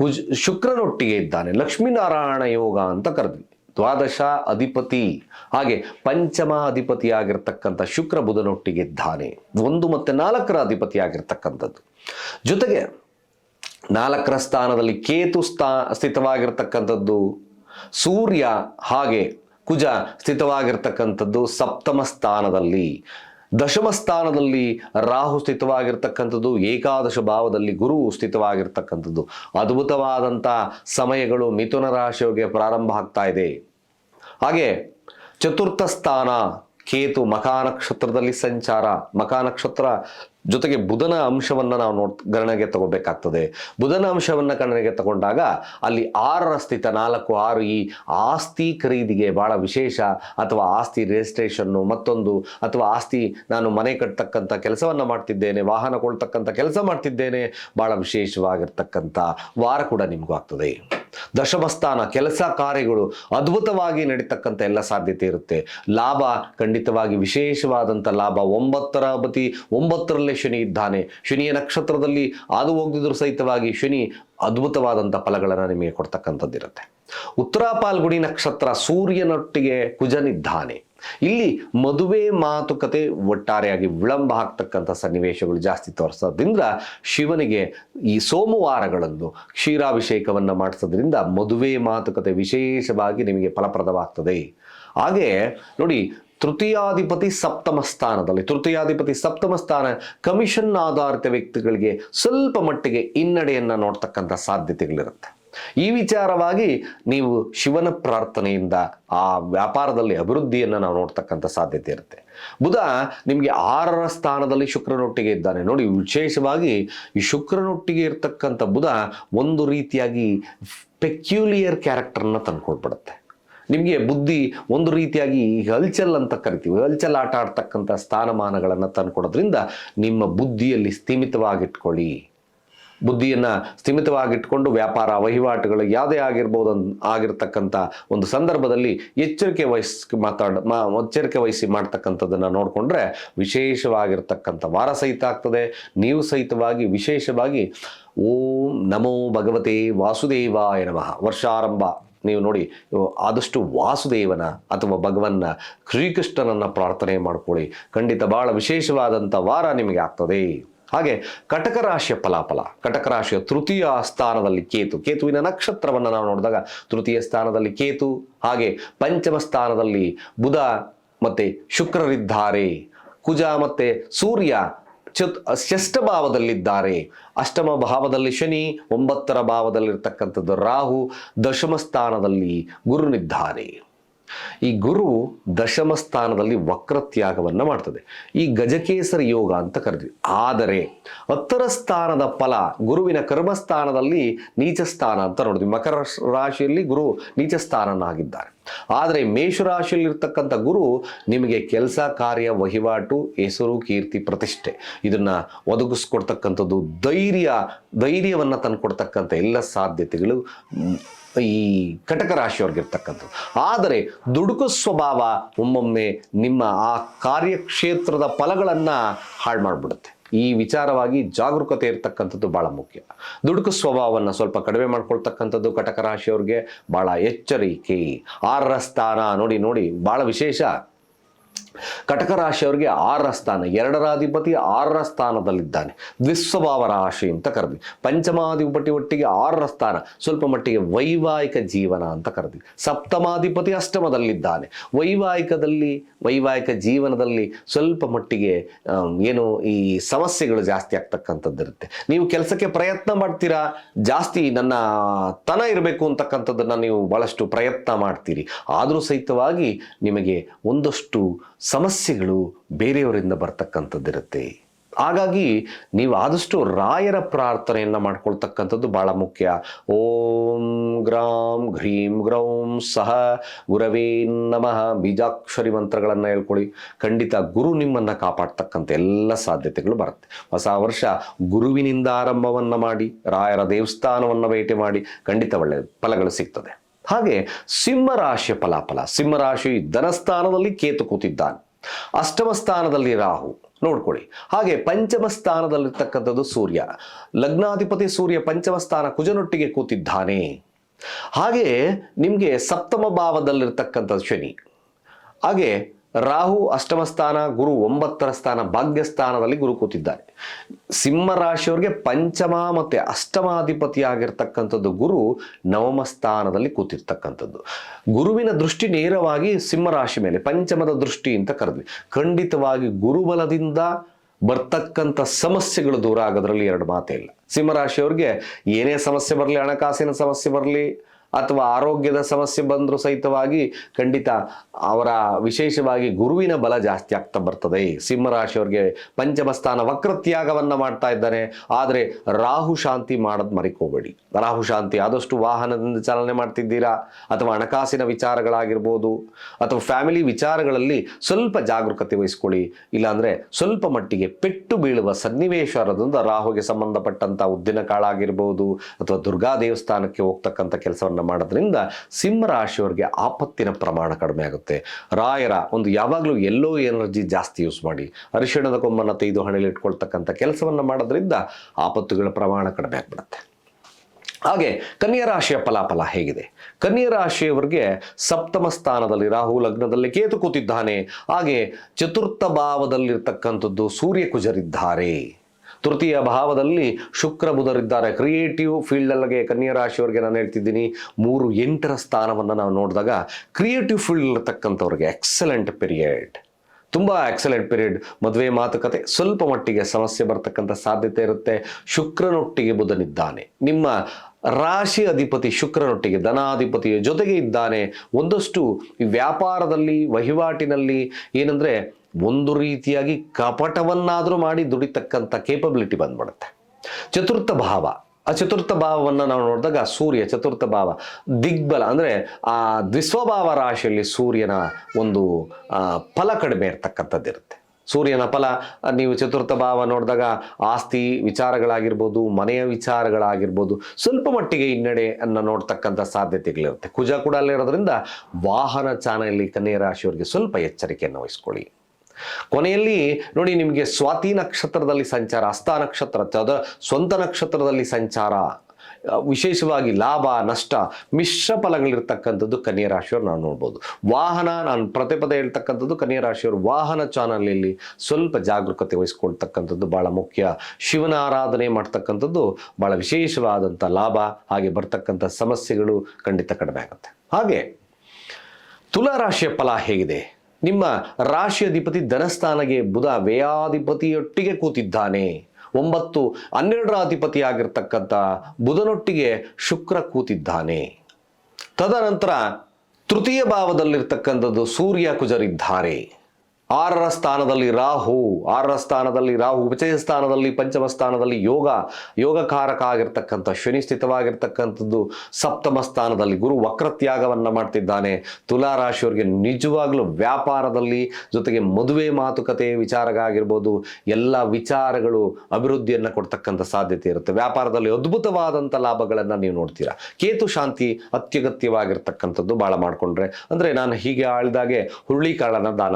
ಕುಜ್, ಶುಕ್ರನೊಟ್ಟಿಗೆ ಇದ್ದಾನೆ. ಲಕ್ಷ್ಮೀನಾರಾಯಣ ಯೋಗ ಅಂತ ಕರೆದ್ವಿ ದ್ವಾದಶ ಅಧಿಪತಿ. ಹಾಗೆ ಪಂಚಮ ಅಧಿಪತಿಯಾಗಿರ್ತಕ್ಕಂಥ ಶುಕ್ರ ಬುಧನೊಟ್ಟಿಗೆ ಇದ್ದಾನೆ. ಒಂದು ಮತ್ತೆ ನಾಲ್ಕರ ಅಧಿಪತಿಯಾಗಿರ್ತಕ್ಕಂಥದ್ದು. ಜೊತೆಗೆ ನಾಲ್ಕರ ಸ್ಥಾನದಲ್ಲಿ ಕೇತು ಸ್ಥಾ, ಸ್ಥಿತವಾಗಿರ್ತಕ್ಕಂಥದ್ದು. ಸೂರ್ಯ ಹಾಗೆ ಕುಜ ಸ್ಥಿತವಾಗಿರ್ತಕ್ಕಂಥದ್ದು ಸಪ್ತಮ ಸ್ಥಾನದಲ್ಲಿ. ದಶಮ ಸ್ಥಾನದಲ್ಲಿ ರಾಹು ಸ್ಥಿತವಾಗಿರ್ತಕ್ಕಂಥದ್ದು, ಏಕಾದಶ ಭಾವದಲ್ಲಿ ಗುರು ಸ್ಥಿತವಾಗಿರ್ತಕ್ಕಂಥದ್ದು. ಅದ್ಭುತವಾದಂಥ ಸಮಯಗಳು ಮಿಥುನ ರಾಶಿಯೋಗೆ ಪ್ರಾರಂಭ ಆಗ್ತಾ ಇದೆ. ಹಾಗೆ ಚತುರ್ಥ ಸ್ಥಾನ, ಕೇತು ಮಕಾ ನಕ್ಷತ್ರದಲ್ಲಿ ಸಂಚಾರ. ಮಕಾ ನಕ್ಷತ್ರ ಜೊತೆಗೆ ಬುಧನ ಅಂಶವನ್ನು ನಾವು ನೋಡ್, ಗಣನೆಗೆ ತಗೋಬೇಕಾಗ್ತದೆ. ಬುಧನ ಅಂಶವನ್ನು ಗಣನೆಗೆ ತಗೊಂಡಾಗ ಅಲ್ಲಿ ಆರರ ಸ್ಥಿತ, ನಾಲ್ಕು, ಆರು ಈ ಆಸ್ತಿ ಖರೀದಿಗೆ ಭಾಳ ವಿಶೇಷ. ಅಥವಾ ಆಸ್ತಿ ರಿಜಿಸ್ಟ್ರೇಷನ್ನು ಮತ್ತೊಂದು, ಅಥವಾ ಆಸ್ತಿ ನಾನು ಮನೆ ಕಟ್ತಕ್ಕಂಥ ಕೆಲಸವನ್ನು ಮಾಡ್ತಿದ್ದೇನೆ, ವಾಹನ ಕೊಳ್ತಕ್ಕಂಥ ಕೆಲಸ ಮಾಡ್ತಿದ್ದೇನೆ ಭಾಳ ವಿಶೇಷವಾಗಿರ್ತಕ್ಕಂಥ ವಾರ ಕೂಡ ನಿಮಗೂ ಆಗ್ತದೆ. ದಶಮಸ್ಥಾನ ಕೆಲಸ ಕಾರ್ಯಗಳು ಅದ್ಭುತವಾಗಿ ನಡೀತಕ್ಕಂಥ ಎಲ್ಲ ಸಾಧ್ಯತೆ ಇರುತ್ತೆ. ಲಾಭ ಖಂಡಿತವಾಗಿ ವಿಶೇಷವಾದಂಥ ಲಾಭ. ಒಂಬತ್ತರ ಬತಿ ಒಂಬತ್ತರಲ್ಲೇ ಶನಿ ಇದ್ದಾನೆ. ಶನಿಯ ನಕ್ಷತ್ರದಲ್ಲಿ ಅದು ಹೋಗಿದ್ರು ಸಹಿತವಾಗಿ ಶನಿ ಅದ್ಭುತವಾದಂಥ ಫಲಗಳನ್ನು ನಿಮಗೆ ಕೊಡ್ತಕ್ಕಂಥದ್ದಿರುತ್ತೆ. ಉತ್ತರ ಪಾಲ್ಗುಣಿ ನಕ್ಷತ್ರ ಸೂರ್ಯನೊಟ್ಟಿಗೆ ಕುಜನಿದ್ದಾನೆ. ಇಲ್ಲಿ ಮದುವೆ ಮಾತುಕತೆ ಒಟ್ಟಾರೆಯಾಗಿ ವಿಳಂಬ ಆಗ್ತಕ್ಕಂಥ ಸನ್ನಿವೇಶಗಳು ಜಾಸ್ತಿ ತೋರಿಸೋದ್ರಿಂದ ಶಿವನಿಗೆ ಈ ಸೋಮವಾರಗಳಂದು ಕ್ಷೀರಾಭಿಷೇಕವನ್ನು ಮಾಡಿಸೋದ್ರಿಂದ ಮದುವೆ ಮಾತುಕತೆ ವಿಶೇಷವಾಗಿ ನಿಮಗೆ ಫಲಪ್ರದವಾಗ್ತದೆ. ಹಾಗೆ ನೋಡಿ, ತೃತೀಯಾಧಿಪತಿ ಸಪ್ತಮ ಸ್ಥಾನದಲ್ಲಿ, ತೃತೀಯಾಧಿಪತಿ ಸಪ್ತಮ ಸ್ಥಾನ ಕಮಿಷನ್ ಆಧಾರಿತ ವ್ಯಕ್ತಿಗಳಿಗೆ ಸ್ವಲ್ಪ ಮಟ್ಟಿಗೆ ಹಿನ್ನಡೆಯನ್ನು ನೋಡ್ತಕ್ಕಂಥ ಸಾಧ್ಯತೆಗಳಿರುತ್ತೆ. ಈ ವಿಚಾರವಾಗಿ ನೀವು ಶಿವನ ಪ್ರಾರ್ಥನೆಯಿಂದ ಆ ವ್ಯಾಪಾರದಲ್ಲಿ ಅಭಿವೃದ್ಧಿಯನ್ನು ನಾವು ನೋಡ್ತಕ್ಕಂಥ ಸಾಧ್ಯತೆ ಇರುತ್ತೆ. ಬುಧ ನಿಮಗೆ ಆರರ ಸ್ಥಾನದಲ್ಲಿ ಶುಕ್ರನೊಟ್ಟಿಗೆ ಇದ್ದಾನೆ. ನೋಡಿ, ವಿಶೇಷವಾಗಿ ಈ ಶುಕ್ರನೊಟ್ಟಿಗೆ ಇರ್ತಕ್ಕಂಥ ಬುಧ ಒಂದು ರೀತಿಯಾಗಿ ಪೆಕ್ಯುಲಿಯರ್ ಕ್ಯಾರೆಕ್ಟರ್ನ ತಂದುಕೊಡ್ಬಿಡುತ್ತೆ ನಿಮಗೆ ಬುದ್ಧಿ ಒಂದು ರೀತಿಯಾಗಿ ಹಲ್ಚಲ್ ಅಂತ ಕರಿತೀವಿ. ಹಲ್ಚಲ್ ಆಟ ಆಡ್ತಕ್ಕಂಥ ಸ್ಥಾನಮಾನಗಳನ್ನು ತಂದುಕೊಡೋದ್ರಿಂದ ನಿಮ್ಮ ಬುದ್ಧಿಯಲ್ಲಿ ಸ್ಥಿಮಿತವಾಗಿಟ್ಕೊಳ್ಳಿ. ಬುದ್ಧಿಯನ್ನು ಸ್ಥಿಮಿತವಾಗಿಟ್ಕೊಂಡು ವ್ಯಾಪಾರ ವಹಿವಾಟುಗಳು ಯಾವುದೇ ಆಗಿರ್ಬೋದು ಆಗಿರ್ತಕ್ಕಂಥ ಒಂದು ಸಂದರ್ಭದಲ್ಲಿ ಎಚ್ಚರಿಕೆ ವಹಿಸ್ ಮಾತಾಡ ಮಾ ಎಚ್ಚರಿಕೆ ವಹಿಸಿ ಮಾಡ್ತಕ್ಕಂಥದ್ದನ್ನು ನೋಡಿಕೊಂಡ್ರೆ ವಿಶೇಷವಾಗಿರ್ತಕ್ಕಂಥ ವಾರ ಸಹಿತ ಆಗ್ತದೆ. ನೀವು ಸಹಿತವಾಗಿ ವಿಶೇಷವಾಗಿ ಓಂ ನಮೋ ಭಗವತೆ ವಾಸುದೇವಾಯ ನಮಃ. ವರ್ಷಾರಂಭ. ನೀವು ನೋಡಿ, ಆದಷ್ಟು ವಾಸುದೇವನ ಅಥವಾ ಭಗವನ್ನ ಶ್ರೀಕೃಷ್ಣನನ್ನು ಪ್ರಾರ್ಥನೆ ಮಾಡ್ಕೊಳ್ಳಿ. ಖಂಡಿತ ಭಾಳ ವಿಶೇಷವಾದಂಥ ವಾರ ನಿಮಗೆ ಆಗ್ತದೆ. ಹಾಗೆ ಕಟಕ ರಾಶಿಯ ಫಲಾಫಲ ಕಟಕ ರಾಶಿಯ ತೃತೀಯ ಸ್ಥಾನದಲ್ಲಿ ಕೇತು, ಕೇತುವಿನ ನಕ್ಷತ್ರವನ್ನು ನಾವು ನೋಡಿದಾಗ ತೃತೀಯ ಸ್ಥಾನದಲ್ಲಿ ಕೇತು, ಹಾಗೆ ಪಂಚಮ ಸ್ಥಾನದಲ್ಲಿ ಬುಧ ಮತ್ತೆ ಶುಕ್ರರಿದ್ದಾರೆ, ಕುಜ ಮತ್ತೆ ಸೂರ್ಯ ಚತ್, ಷಷ್ಠ ಭಾವದಲ್ಲಿದ್ದಾರೆ, ಅಷ್ಟಮ ಭಾವದಲ್ಲಿ ಶನಿ, ಒಂಬತ್ತರ ಭಾವದಲ್ಲಿರ್ತಕ್ಕಂಥದ್ದು ರಾಹು, ದಶಮ ಸ್ಥಾನದಲ್ಲಿ ಗುರುನಿದ್ದಾರೆ. ಈ ಗುರು ದಶಮ ಸ್ಥಾನದಲ್ಲಿ ವಕ್ರತ್ಯಾಗವನ್ನು ಮಾಡ್ತದೆ. ಈ ಗಜಕೇಸರಿ ಯೋಗ ಅಂತ ಕರಿತೀವಿ ಆದರೆ ಹತ್ತರ ಸ್ಥಾನದ ಫಲ ಗುರುವಿನ ಕರ್ಮಸ್ಥಾನದಲ್ಲಿ ನೀಚ ಸ್ಥಾನ ಅಂತ ನೋಡಿದ್ವಿ. ಮಕರ ರಾಶಿಯಲ್ಲಿ ಗುರು ನೀಚ ಸ್ಥಾನನಾಗಿದ್ದಾರೆ ಆದರೆ ಮೇಷರಾಶಿಯಲ್ಲಿರ್ತಕ್ಕಂಥ ಗುರು ನಿಮಗೆ ಕೆಲಸ, ಕಾರ್ಯ, ವಹಿವಾಟು, ಹೆಸರು, ಕೀರ್ತಿ, ಪ್ರತಿಷ್ಠೆ ಇದನ್ನ ಒದಗಿಸ್ಕೊಡ್ತಕ್ಕಂಥದ್ದು ಧೈರ್ಯ, ಧೈರ್ಯವನ್ನು ತಂದುಕೊಡ್ತಕ್ಕಂಥ ಎಲ್ಲ ಸಾಧ್ಯತೆಗಳು ಈ ಕಟಕ ರಾಶಿಯವ್ರಿಗಿರ್ತಕ್ಕಂಥದ್ದು. ಆದರೆ ದುಡುಕು ಸ್ವಭಾವ ಒಮ್ಮೊಮ್ಮೆ ನಿಮ್ಮ ಆ ಕಾರ್ಯಕ್ಷೇತ್ರದ ಫಲಗಳನ್ನು ಹಾಳು ಮಾಡಿಬಿಡುತ್ತೆ. ಈ ವಿಚಾರವಾಗಿ ಜಾಗರೂಕತೆ ಇರತಕ್ಕಂಥದ್ದು ಭಾಳ ಮುಖ್ಯ. ದುಡುಕು ಸ್ವಭಾವವನ್ನು ಸ್ವಲ್ಪ ಕಡಿಮೆ ಮಾಡ್ಕೊಳ್ತಕ್ಕಂಥದ್ದು ಕಟಕ ರಾಶಿಯವ್ರಿಗೆ ಭಾಳ ಎಚ್ಚರಿಕೆ. ಆರರ ಸ್ಥಾನ ನೋಡಿ ನೋಡಿ ಭಾಳ ವಿಶೇಷ. ಕಟಕ ರಾಶಿಯವರಿಗೆ ಆರರ ಸ್ಥಾನ, ಎರಡರ ಅಧಿಪತಿ ಆರರ ಸ್ಥಾನದಲ್ಲಿದ್ದಾನೆ. ದ್ವಿಸ್ವಭಾವ ರಾಶಿ ಅಂತ ಕರೆದ್ವಿ ಪಂಚಮಾಧಿಪತಿ ಒಟ್ಟಿಗೆ ಆರರ ಸ್ಥಾನ, ಸ್ವಲ್ಪ ಮಟ್ಟಿಗೆ ವೈವಾಹಿಕ ಜೀವನ ಅಂತ ಕರೆದ್ವಿ ಸಪ್ತಮಾಧಿಪತಿ ಅಷ್ಟಮದಲ್ಲಿದ್ದಾನೆ. ವೈವಾಹಿಕದಲ್ಲಿ, ವೈವಾಹಿಕ ಜೀವನದಲ್ಲಿ ಸ್ವಲ್ಪ ಮಟ್ಟಿಗೆ ಏನು ಈ ಸಮಸ್ಯೆಗಳು ಜಾಸ್ತಿ ಆಗ್ತಕ್ಕಂಥದ್ದಿರುತ್ತೆ ನೀವು ಕೆಲಸಕ್ಕೆ ಪ್ರಯತ್ನ ಮಾಡ್ತೀರಾ? ಜಾಸ್ತಿ ನನ್ನ ತನ ಇರಬೇಕು ಅಂತಕ್ಕಂಥದ್ದನ್ನು ನೀವು ಬಹಳಷ್ಟು ಪ್ರಯತ್ನ ಮಾಡ್ತೀರಿ. ಆದರೂ ಸಹಿತವಾಗಿ ನಿಮಗೆ ಒಂದಷ್ಟು ಸಮಸ್ಯೆಗಳು ಬೇರೆಯವರಿಂದ ಬರ್ತಕ್ಕಂಥದ್ದಿರುತ್ತೆ. ಹಾಗಾಗಿ ನೀವು ಆದಷ್ಟು ರಾಯರ ಪ್ರಾರ್ಥನೆಯನ್ನು ಮಾಡ್ಕೊಳ್ತಕ್ಕಂಥದ್ದು ಬಹಳ ಮುಖ್ಯ. ಓಂ ಗ್ರಾಂ ಗ್ರೀಂ ಗ್ರೌಂ ಸಹ ಗುರವೇ ನಮಃ. ಬೀಜಾಕ್ಷರಿ ಮಂತ್ರಗಳನ್ನು ಹೇಳ್ಕೊಳ್ಳಿ. ಖಂಡಿತ ಗುರು ನಿಮ್ಮನ್ನು ಕಾಪಾಡ್ತಕ್ಕಂಥ ಎಲ್ಲ ಸಾಧ್ಯತೆಗಳು ಬರುತ್ತೆ. ಹೊಸ ವರ್ಷ ಗುರುವಿನಿಂದ ಆರಂಭವನ್ನು ಮಾಡಿ, ರಾಯರ ದೇವಸ್ಥಾನವನ್ನು ಭೇಟಿ ಮಾಡಿ, ಖಂಡಿತ ಒಳ್ಳೆಯ ಫಲಗಳು ಸಿಗ್ತದೆ. ಹಾಗೆ ಸಿಂಹರಾಶಿಯ ಫಲಾಫಲ. ಸಿಂಹರಾಶಿ ಧನಸ್ಥಾನದಲ್ಲಿ ಕೇತು ಕೂತಿದ್ದಾನೆ. ಅಷ್ಟಮ ಸ್ಥಾನದಲ್ಲಿ ರಾಹು. ನೋಡ್ಕೊಳ್ಳಿ. ಹಾಗೆ ಪಂಚಮ ಸ್ಥಾನದಲ್ಲಿರ್ತಕ್ಕಂಥದ್ದು ಸೂರ್ಯ. ಲಗ್ನಾಧಿಪತಿ ಸೂರ್ಯ ಪಂಚಮ ಸ್ಥಾನ ಕುಜನೊಟ್ಟಿಗೆ ಕೂತಿದ್ದಾನೆ. ಹಾಗೆ ನಿಮಗೆ ಸಪ್ತಮ ಭಾವದಲ್ಲಿರ್ತಕ್ಕಂಥದ್ದು ಶನಿ. ಹಾಗೆ ರಾಹು ಅಷ್ಟಮ ಸ್ಥಾನ, ಗುರು ಒಂಬತ್ತರ ಸ್ಥಾನ ಭಾಗ್ಯ ಸ್ಥಾನದಲ್ಲಿ ಗುರು ಕೂತಿದ್ದಾರೆ. ಸಿಂಹ ರಾಶಿಯವರಿಗೆ ಪಂಚಮ ಮತ್ತೆ ಅಷ್ಟಮಾಧಿಪತಿಯಾಗಿರ್ತಕ್ಕಂಥದ್ದು ಗುರು ನವಮ ಸ್ಥಾನದಲ್ಲಿ ಕೂತಿರ್ತಕ್ಕಂಥದ್ದು. ಗುರುವಿನ ದೃಷ್ಟಿ ನೇರವಾಗಿ ಸಿಂಹ ರಾಶಿ ಮೇಲೆ, ಪಂಚಮದ ದೃಷ್ಟಿ ಅಂತ ಕರೆದ್ವಿ. ಖಂಡಿತವಾಗಿ ಗುರುಬಲದಿಂದ ಬರ್ತಕ್ಕಂಥ ಸಮಸ್ಯೆಗಳು ದೂರ ಆಗೋದ್ರಲ್ಲಿ ಎರಡು ಮಾತೇ ಇಲ್ಲ. ಸಿಂಹರಾಶಿಯವ್ರಿಗೆ ಏನೇ ಸಮಸ್ಯೆ ಬರಲಿ, ಹಣಕಾಸಿನ ಸಮಸ್ಯೆ ಬರಲಿ ಅಥವಾ ಆರೋಗ್ಯದ ಸಮಸ್ಯೆ ಬಂದರೂ ಸಹಿತವಾಗಿ ಖಂಡಿತ ಅವರ ವಿಶೇಷವಾಗಿ ಗುರುವಿನ ಬಲ ಜಾಸ್ತಿ ಆಗ್ತಾ ಬರ್ತದೆ. ಸಿಂಹರಾಶಿಯವ್ರಿಗೆ ಪಂಚಮಸ್ಥಾನ ವಕ್ರತ್ಯಾಗವನ್ನು ಮಾಡ್ತಾ ಇದ್ದಾನೆ. ಆದರೆ ರಾಹು ಶಾಂತಿ ಮಾಡೋದು ಮರಿಕೋಬೇಡಿ. ರಾಹು ಶಾಂತಿ ಆದಷ್ಟು ವಾಹನದಿಂದ ಚಾಲನೆ ಮಾಡ್ತಿದ್ದೀರಾ? ಅಥವಾ ಹಣಕಾಸಿನ ವಿಚಾರಗಳಾಗಿರ್ಬೋದು, ಅಥವಾ ಫ್ಯಾಮಿಲಿ ವಿಚಾರಗಳಲ್ಲಿ ಸ್ವಲ್ಪ ಜಾಗರೂಕತೆ ವಹಿಸ್ಕೊಳ್ಳಿ. ಇಲ್ಲಾಂದರೆ ಸ್ವಲ್ಪ ಮಟ್ಟಿಗೆ ಪೆಟ್ಟು ಬೀಳುವ ಸನ್ನಿವೇಶ ರಾಹುಗೆ ಸಂಬಂಧಪಟ್ಟಂಥ ಉದ್ದಿನ ಕಾಳಾಗಿರ್ಬೋದು, ಅಥವಾ ದುರ್ಗಾ ದೇವಸ್ಥಾನಕ್ಕೆ ಹೋಗ್ತಕ್ಕಂಥ ಕೆಲಸವನ್ನು ಮಾಡೋದ್ರಿಂದ ಸಿಂಹ ರಾಶಿಯವರಿಗೆ ಆಪತ್ತಿನ ಪ್ರಮಾಣ ಕಡಿಮೆ ಆಗುತ್ತೆ. ರಾಯರ ಒಂದು ಯಾವಾಗಲೂ ಎಲ್ಲೋ ಎನರ್ಜಿ ಜಾಸ್ತಿ ಯೂಸ್ ಮಾಡಿ, ಅರಿಶಿಣದ ಕೊಂಬನ್ನು ತೆಗೆದು ಹಣೆಯಲ್ಲಿ ಇಟ್ಕೊಳ್ತಕ್ಕಂಥ ಕೆಲಸವನ್ನು ಮಾಡೋದ್ರಿಂದ ಆಪತ್ತುಗಳ ಪ್ರಮಾಣ ಕಡಿಮೆ ಆಗ್ಬಿಡುತ್ತೆ. ಹಾಗೆ ಕನ್ಯಾ ರಾಶಿಯ ಫಲಾಫಲ ಹೇಗಿದೆ? ಕನ್ಯಾ ರಾಶಿಯವರಿಗೆ ಸಪ್ತಮ ಸ್ಥಾನದಲ್ಲಿ ರಾಹು ಲಗ್ನದಲ್ಲಿ ಕೇತು ಕೂತಿದ್ದಾನೆ. ಹಾಗೆ ಚತುರ್ಥ ಭಾವದಲ್ಲಿರ್ತಕ್ಕಂಥದ್ದು ಸೂರ್ಯ ಕುಜರಿದ್ದಾರೆ. ತೃತೀಯ ಭಾವದಲ್ಲಿ ಶುಕ್ರ ಬುಧರಿದ್ದಾರೆ ಕ್ರಿಯೇಟಿವ್ ಫೀಲ್ಡಲ್ಲಿಗೆ ಕನ್ಯಾ ರಾಶಿಯವರಿಗೆ ನಾನು ಹೇಳ್ತಿದ್ದೀನಿ, ಮೂರು ಎಂಟರ ಸ್ಥಾನವನ್ನು ನಾವು ನೋಡಿದಾಗ ಕ್ರಿಯೇಟಿವ್ ಫೀಲ್ಡ್ ಇರತಕ್ಕಂಥವ್ರಿಗೆ ಎಕ್ಸಲೆಂಟ್ ಪೀರಿಯಡ್ ತುಂಬ ಎಕ್ಸಲೆಂಟ್ ಪೀರಿಯಡ್ ಮದುವೆ ಮಾತುಕತೆ ಸ್ವಲ್ಪ ಮಟ್ಟಿಗೆ ಸಮಸ್ಯೆ ಬರ್ತಕ್ಕಂಥ ಸಾಧ್ಯತೆ ಇರುತ್ತೆ. ಶುಕ್ರನೊಟ್ಟಿಗೆ ಬುಧನಿದ್ದಾನೆ ನಿಮ್ಮ ರಾಶಿ ಅಧಿಪತಿ ಶುಕ್ರನೊಟ್ಟಿಗೆ, ಧನಾಧಿಪತಿಯ ಜೊತೆಗೆ ಇದ್ದಾನೆ. ಒಂದಷ್ಟು ವ್ಯಾಪಾರದಲ್ಲಿ, ವಹಿವಾಟಿನಲ್ಲಿ ಏನಂದರೆ ಒಂದು ರೀತಿಯಾಗಿ ಕಪಟವನ್ನಾದರೂ ಮಾಡಿ ದುಡಿತಕ್ಕಂಥ ಕೇಪಬಿಲಿಟಿ ಬಂದ್ಬಿಡುತ್ತೆ. ಚತುರ್ಥ ಭಾವ. ಆ ಚತುರ್ಥ ಭಾವವನ್ನು ನಾವು ನೋಡಿದಾಗ ಸೂರ್ಯ, ಚತುರ್ಥ ಭಾವ, ದಿಗ್ಬಲ ಅಂದರೆ ಆ ದ್ವಿಸ್ವಭಾವ ರಾಶಿಯಲ್ಲಿ ಸೂರ್ಯನ ಒಂದು ಫಲ ಕಡಿಮೆ ಇರ್ತಕ್ಕಂಥದ್ದಿರುತ್ತೆ ಸೂರ್ಯನ ಫಲ, ನೀವು ಚತುರ್ಥ ಭಾವ ನೋಡಿದಾಗ ಆಸ್ತಿ ವಿಚಾರಗಳಾಗಿರ್ಬೋದು, ಮನೆಯ ವಿಚಾರಗಳಾಗಿರ್ಬೋದು, ಸ್ವಲ್ಪ ಮಟ್ಟಿಗೆ ಹಿನ್ನಡೆ ಅನ್ನ ನೋಡ್ತಕ್ಕಂಥ ಸಾಧ್ಯತೆಗಳಿರುತ್ತೆ. ಕುಜ ಕೂಡ ಅಲ್ಲಿರೋದ್ರಿಂದ ವಾಹನ ಚಾನೆಯಲ್ಲಿ ಕನ್ಯಾ ರಾಶಿಯವರಿಗೆ ಸ್ವಲ್ಪ ಎಚ್ಚರಿಕೆಯನ್ನು ವಹಿಸ್ಕೊಳ್ಳಿ. ಕೊನೆಯಲ್ಲಿ ನೋಡಿ ನಿಮಗೆ ಸ್ವಾತಿ ನಕ್ಷತ್ರದಲ್ಲಿ ಸಂಚಾರ ಹಸ್ತ ನಕ್ಷತ್ರ ಅದ ಸ್ವಂತ ನಕ್ಷತ್ರದಲ್ಲಿ ಸಂಚಾರ ವಿಶೇಷವಾಗಿ ಲಾಭ, ನಷ್ಟ, ಮಿಶ್ರ ಫಲಗಳಿರ್ತಕ್ಕಂಥದ್ದು ಕನ್ಯಾ ರಾಶಿಯವರು ನಾವು ನೋಡ್ಬೋದು. ವಾಹನ, ನಾನು ಪ್ರತಿ ಪದೇ ಹೇಳ್ತಕ್ಕಂಥದ್ದು ಕನ್ಯಾ ರಾಶಿಯವರು. ವಾಹನ ಚಾನಲಲ್ಲಿ ಸ್ವಲ್ಪ ಜಾಗರೂಕತೆ ವಹಿಸ್ಕೊಳ್ತಕ್ಕಂಥದ್ದು ಭಾಳ ಮುಖ್ಯ. ಶಿವನ ಆರಾಧನೆ ಮಾಡ್ತಕ್ಕಂಥದ್ದು ಭಾಳ ವಿಶೇಷವಾದಂಥ ಲಾಭ, ಹಾಗೆ ಬರ್ತಕ್ಕಂಥ ಸಮಸ್ಯೆಗಳು ಖಂಡಿತ ಕಡಿಮೆ ಆಗುತ್ತೆ. ಹಾಗೆ ತುಲಾರಾಶಿಯ ಫಲ ಹೇಗಿದೆ? ನಿಮ್ಮ ರಾಶಿ ಅಧಿಪತಿ ಧನಸ್ಥಾನಗೆ ಬುಧ ವ್ಯಯಾಧಿಪತಿಯೊಟ್ಟಿಗೆ ಕೂತಿದ್ದಾನೆ. ಒಂಬತ್ತು ಹನ್ನೆರಡರ ಅಧಿಪತಿಯಾಗಿರ್ತಕ್ಕಂಥ ಬುಧನೊಟ್ಟಿಗೆ ಶುಕ್ರ ಕೂತಿದ್ದಾನೆ. ತದನಂತರ ತೃತೀಯ ಭಾವದಲ್ಲಿರ್ತಕ್ಕಂಥದ್ದು ಸೂರ್ಯ ಕುಜರಿದ್ದಾರೆ. ಆರರ ಸ್ಥಾನದಲ್ಲಿ ರಾಹು, ಆರರ ಸ್ಥಾನದಲ್ಲಿ ರಾಹು, ವಿಜಯ ಸ್ಥಾನದಲ್ಲಿ ಪಂಚಮ ಸ್ಥಾನದಲ್ಲಿ ಯೋಗ ಯೋಗಕಾರಕ ಆಗಿರ್ತಕ್ಕಂಥ ಶನಿ ಸ್ಥಿತವಾಗಿರ್ತಕ್ಕಂಥದ್ದು ಸಪ್ತಮ ಸ್ಥಾನದಲ್ಲಿ ಗುರು ವಕ್ರತ್ಯಾಗವನ್ನು ಮಾಡ್ತಿದ್ದಾನೆ. ತುಲಾ ರಾಶಿಯವರಿಗೆ ನಿಜವಾಗ್ಲೂ ವ್ಯಾಪಾರದಲ್ಲಿ ಜೊತೆಗೆ ಮದುವೆ ಮಾತುಕತೆ ವಿಚಾರಗಾಗಿರ್ಬೋದು, ಎಲ್ಲ ವಿಚಾರಗಳು ಅಭಿವೃದ್ಧಿಯನ್ನು ಕೊಡ್ತಕ್ಕಂಥ ಸಾಧ್ಯತೆ ಇರುತ್ತೆ. ವ್ಯಾಪಾರದಲ್ಲಿ ಅದ್ಭುತವಾದಂಥ ಲಾಭಗಳನ್ನು ನೀವು ನೋಡ್ತೀರಾ. ಕೇತು ಶಾಂತಿ ಅತ್ಯಗತ್ಯವಾಗಿರ್ತಕ್ಕಂಥದ್ದು ಭಾಳ ಮಾಡಿಕೊಂಡ್ರೆ. ಅಂದರೆ ನಾನು ಹೀಗೆ ಆಳಿದಾಗೆ ಹುರುಳಿಕಾಳನ್ನು ದಾನ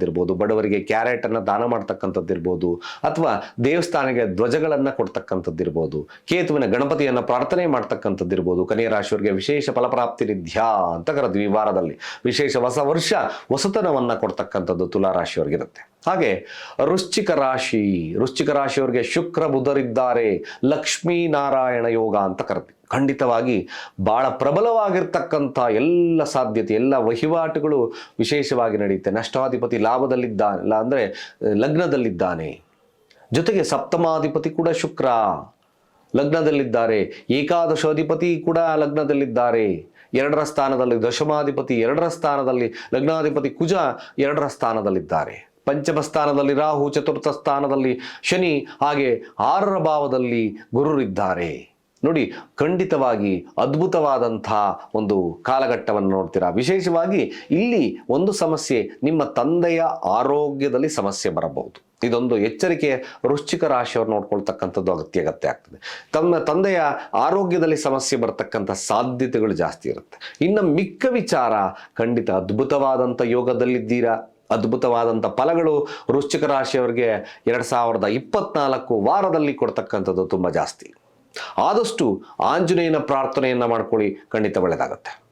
ಮಾಡ್ತಕ್ಕಂಥದ್ದಿರ್ಬೋದು ಬಡವರಿಗೆ ಕ್ಯಾರೆಟನ್ನು ದಾನ ಮಾಡ್ತಕ್ಕಂಥದ್ದಿರ್ಬೋದು ಅಥವಾ ದೇವಸ್ಥಾನಕ್ಕೆ ಧ್ವಜಗಳನ್ನು ಕೊಡ್ತಕ್ಕಂಥದ್ದಿರ್ಬೋದು ಕೇತುವಿನ ಗಣಪತಿಯನ್ನು ಪ್ರಾರ್ಥನೆ ಮಾಡ್ತಕ್ಕಂಥದ್ದಿರ್ಬೋದು ಕನ್ಯ ರಾಶಿಯವರಿಗೆ ವಿಶೇಷ ಫಲಪ್ರಾಪ್ತಿ ನಿಧ್ಯ ಅಂತ ಕರೆದ್ವಿ ಈ ವಾರದಲ್ಲಿ. ವಿಶೇಷ ಹೊಸ ವರ್ಷ ಹೊಸತನವನ್ನು ಕೊಡ್ತಕ್ಕಂಥದ್ದು ತುಲಾ ರಾಶಿಯವರಿಗಿರುತ್ತೆ ಹಾಗೆ ವೃಶ್ಚಿಕ ರಾಶಿ, ವೃಶ್ಚಿಕ ರಾಶಿಯವರಿಗೆ ಶುಕ್ರ ಬುಧರಿದ್ದಾರೆ ಲಕ್ಷ್ಮೀ ನಾರಾಯಣ ಯೋಗ ಅಂತ ಕರೆದ್ವಿ. ಖಂಡಿತವಾಗಿ ಭಾಳ ಪ್ರಬಲವಾಗಿರ್ತಕ್ಕಂಥ ಎಲ್ಲ ಸಾಧ್ಯತೆ, ಎಲ್ಲ ವಹಿವಾಟುಗಳು ವಿಶೇಷವಾಗಿ ನಡೆಯುತ್ತೆ. ನಷ್ಟಾಧಿಪತಿ ಲಾಭದಲ್ಲಿದ್ದಾನೆ, ಇಲ್ಲ ಅಂದರೆ ಲಗ್ನದಲ್ಲಿದ್ದಾನೆ. ಜೊತೆಗೆ ಸಪ್ತಮಾಧಿಪತಿ ಕೂಡ ಶುಕ್ರ. ಲಗ್ನದಲ್ಲಿದ್ದಾರೆ. ಏಕಾದಶಾಧಿಪತಿ ಕೂಡ ಲಗ್ನದಲ್ಲಿದ್ದಾರೆ. ಎರಡರ ಸ್ಥಾನದಲ್ಲಿ ದಶಮಾಧಿಪತಿ, ಎರಡರ ಸ್ಥಾನದಲ್ಲಿ ಲಗ್ನಾಧಿಪತಿ ಕುಜ, ಎರಡರ ಸ್ಥಾನದಲ್ಲಿದ್ದಾರೆ. ಪಂಚಮ ಸ್ಥಾನದಲ್ಲಿ ರಾಹು, ಚತುರ್ಥ ಸ್ಥಾನದಲ್ಲಿ ಶನಿ, ಹಾಗೆ ಆರರ ಭಾವದಲ್ಲಿ ಗುರುರಿದ್ದಾರೆ. ನೋಡಿ, ಖಂಡಿತವಾಗಿ ಅದ್ಭುತವಾದಂಥ ಒಂದು ಕಾಲಘಟ್ಟವನ್ನು ನೋಡ್ತೀರಾ. ವಿಶೇಷವಾಗಿ ಇಲ್ಲಿ ಒಂದು ಸಮಸ್ಯೆ, ನಿಮ್ಮ ತಂದೆಯ ಆರೋಗ್ಯದಲ್ಲಿ ಸಮಸ್ಯೆ ಬರಬಹುದು. ಇದೊಂದು ಎಚ್ಚರಿಕೆ ರುಚಿಕ ರಾಶಿಯವರು ನೋಡ್ಕೊಳ್ತಕ್ಕಂಥದ್ದು ಅಗತ್ಯ ಅಗತ್ಯ ಆಗ್ತದೆ. ತಮ್ಮ ತಂದೆಯ ಆರೋಗ್ಯದಲ್ಲಿ ಸಮಸ್ಯೆ ಬರತಕ್ಕಂಥ ಸಾಧ್ಯತೆಗಳು ಜಾಸ್ತಿ ಇರುತ್ತೆ. ಇನ್ನು ಮಿಕ್ಕ ವಿಚಾರ, ಖಂಡಿತ ಅದ್ಭುತವಾದಂಥ ಯೋಗದಲ್ಲಿದ್ದೀರಾ? ಅದ್ಭುತವಾದಂಥ ಫಲಗಳು ವೃಶ್ಚಿಕ ರಾಶಿಯವರಿಗೆ ಎರಡು ಸಾವಿರದ ಇಪ್ಪತ್ನಾಲ್ಕು ವಾರದಲ್ಲಿ ಕೊಡ್ತಕ್ಕಂಥದ್ದು ತುಂಬ ಜಾಸ್ತಿ. ಆದಷ್ಟು ಆಂಜನೇಯನ ಪ್ರಾರ್ಥನೆಯನ್ನು ಮಾಡ್ಕೊಳ್ಳಿ, ಖಂಡಿತ ಒಳ್ಳೆಯದಾಗುತ್ತೆ.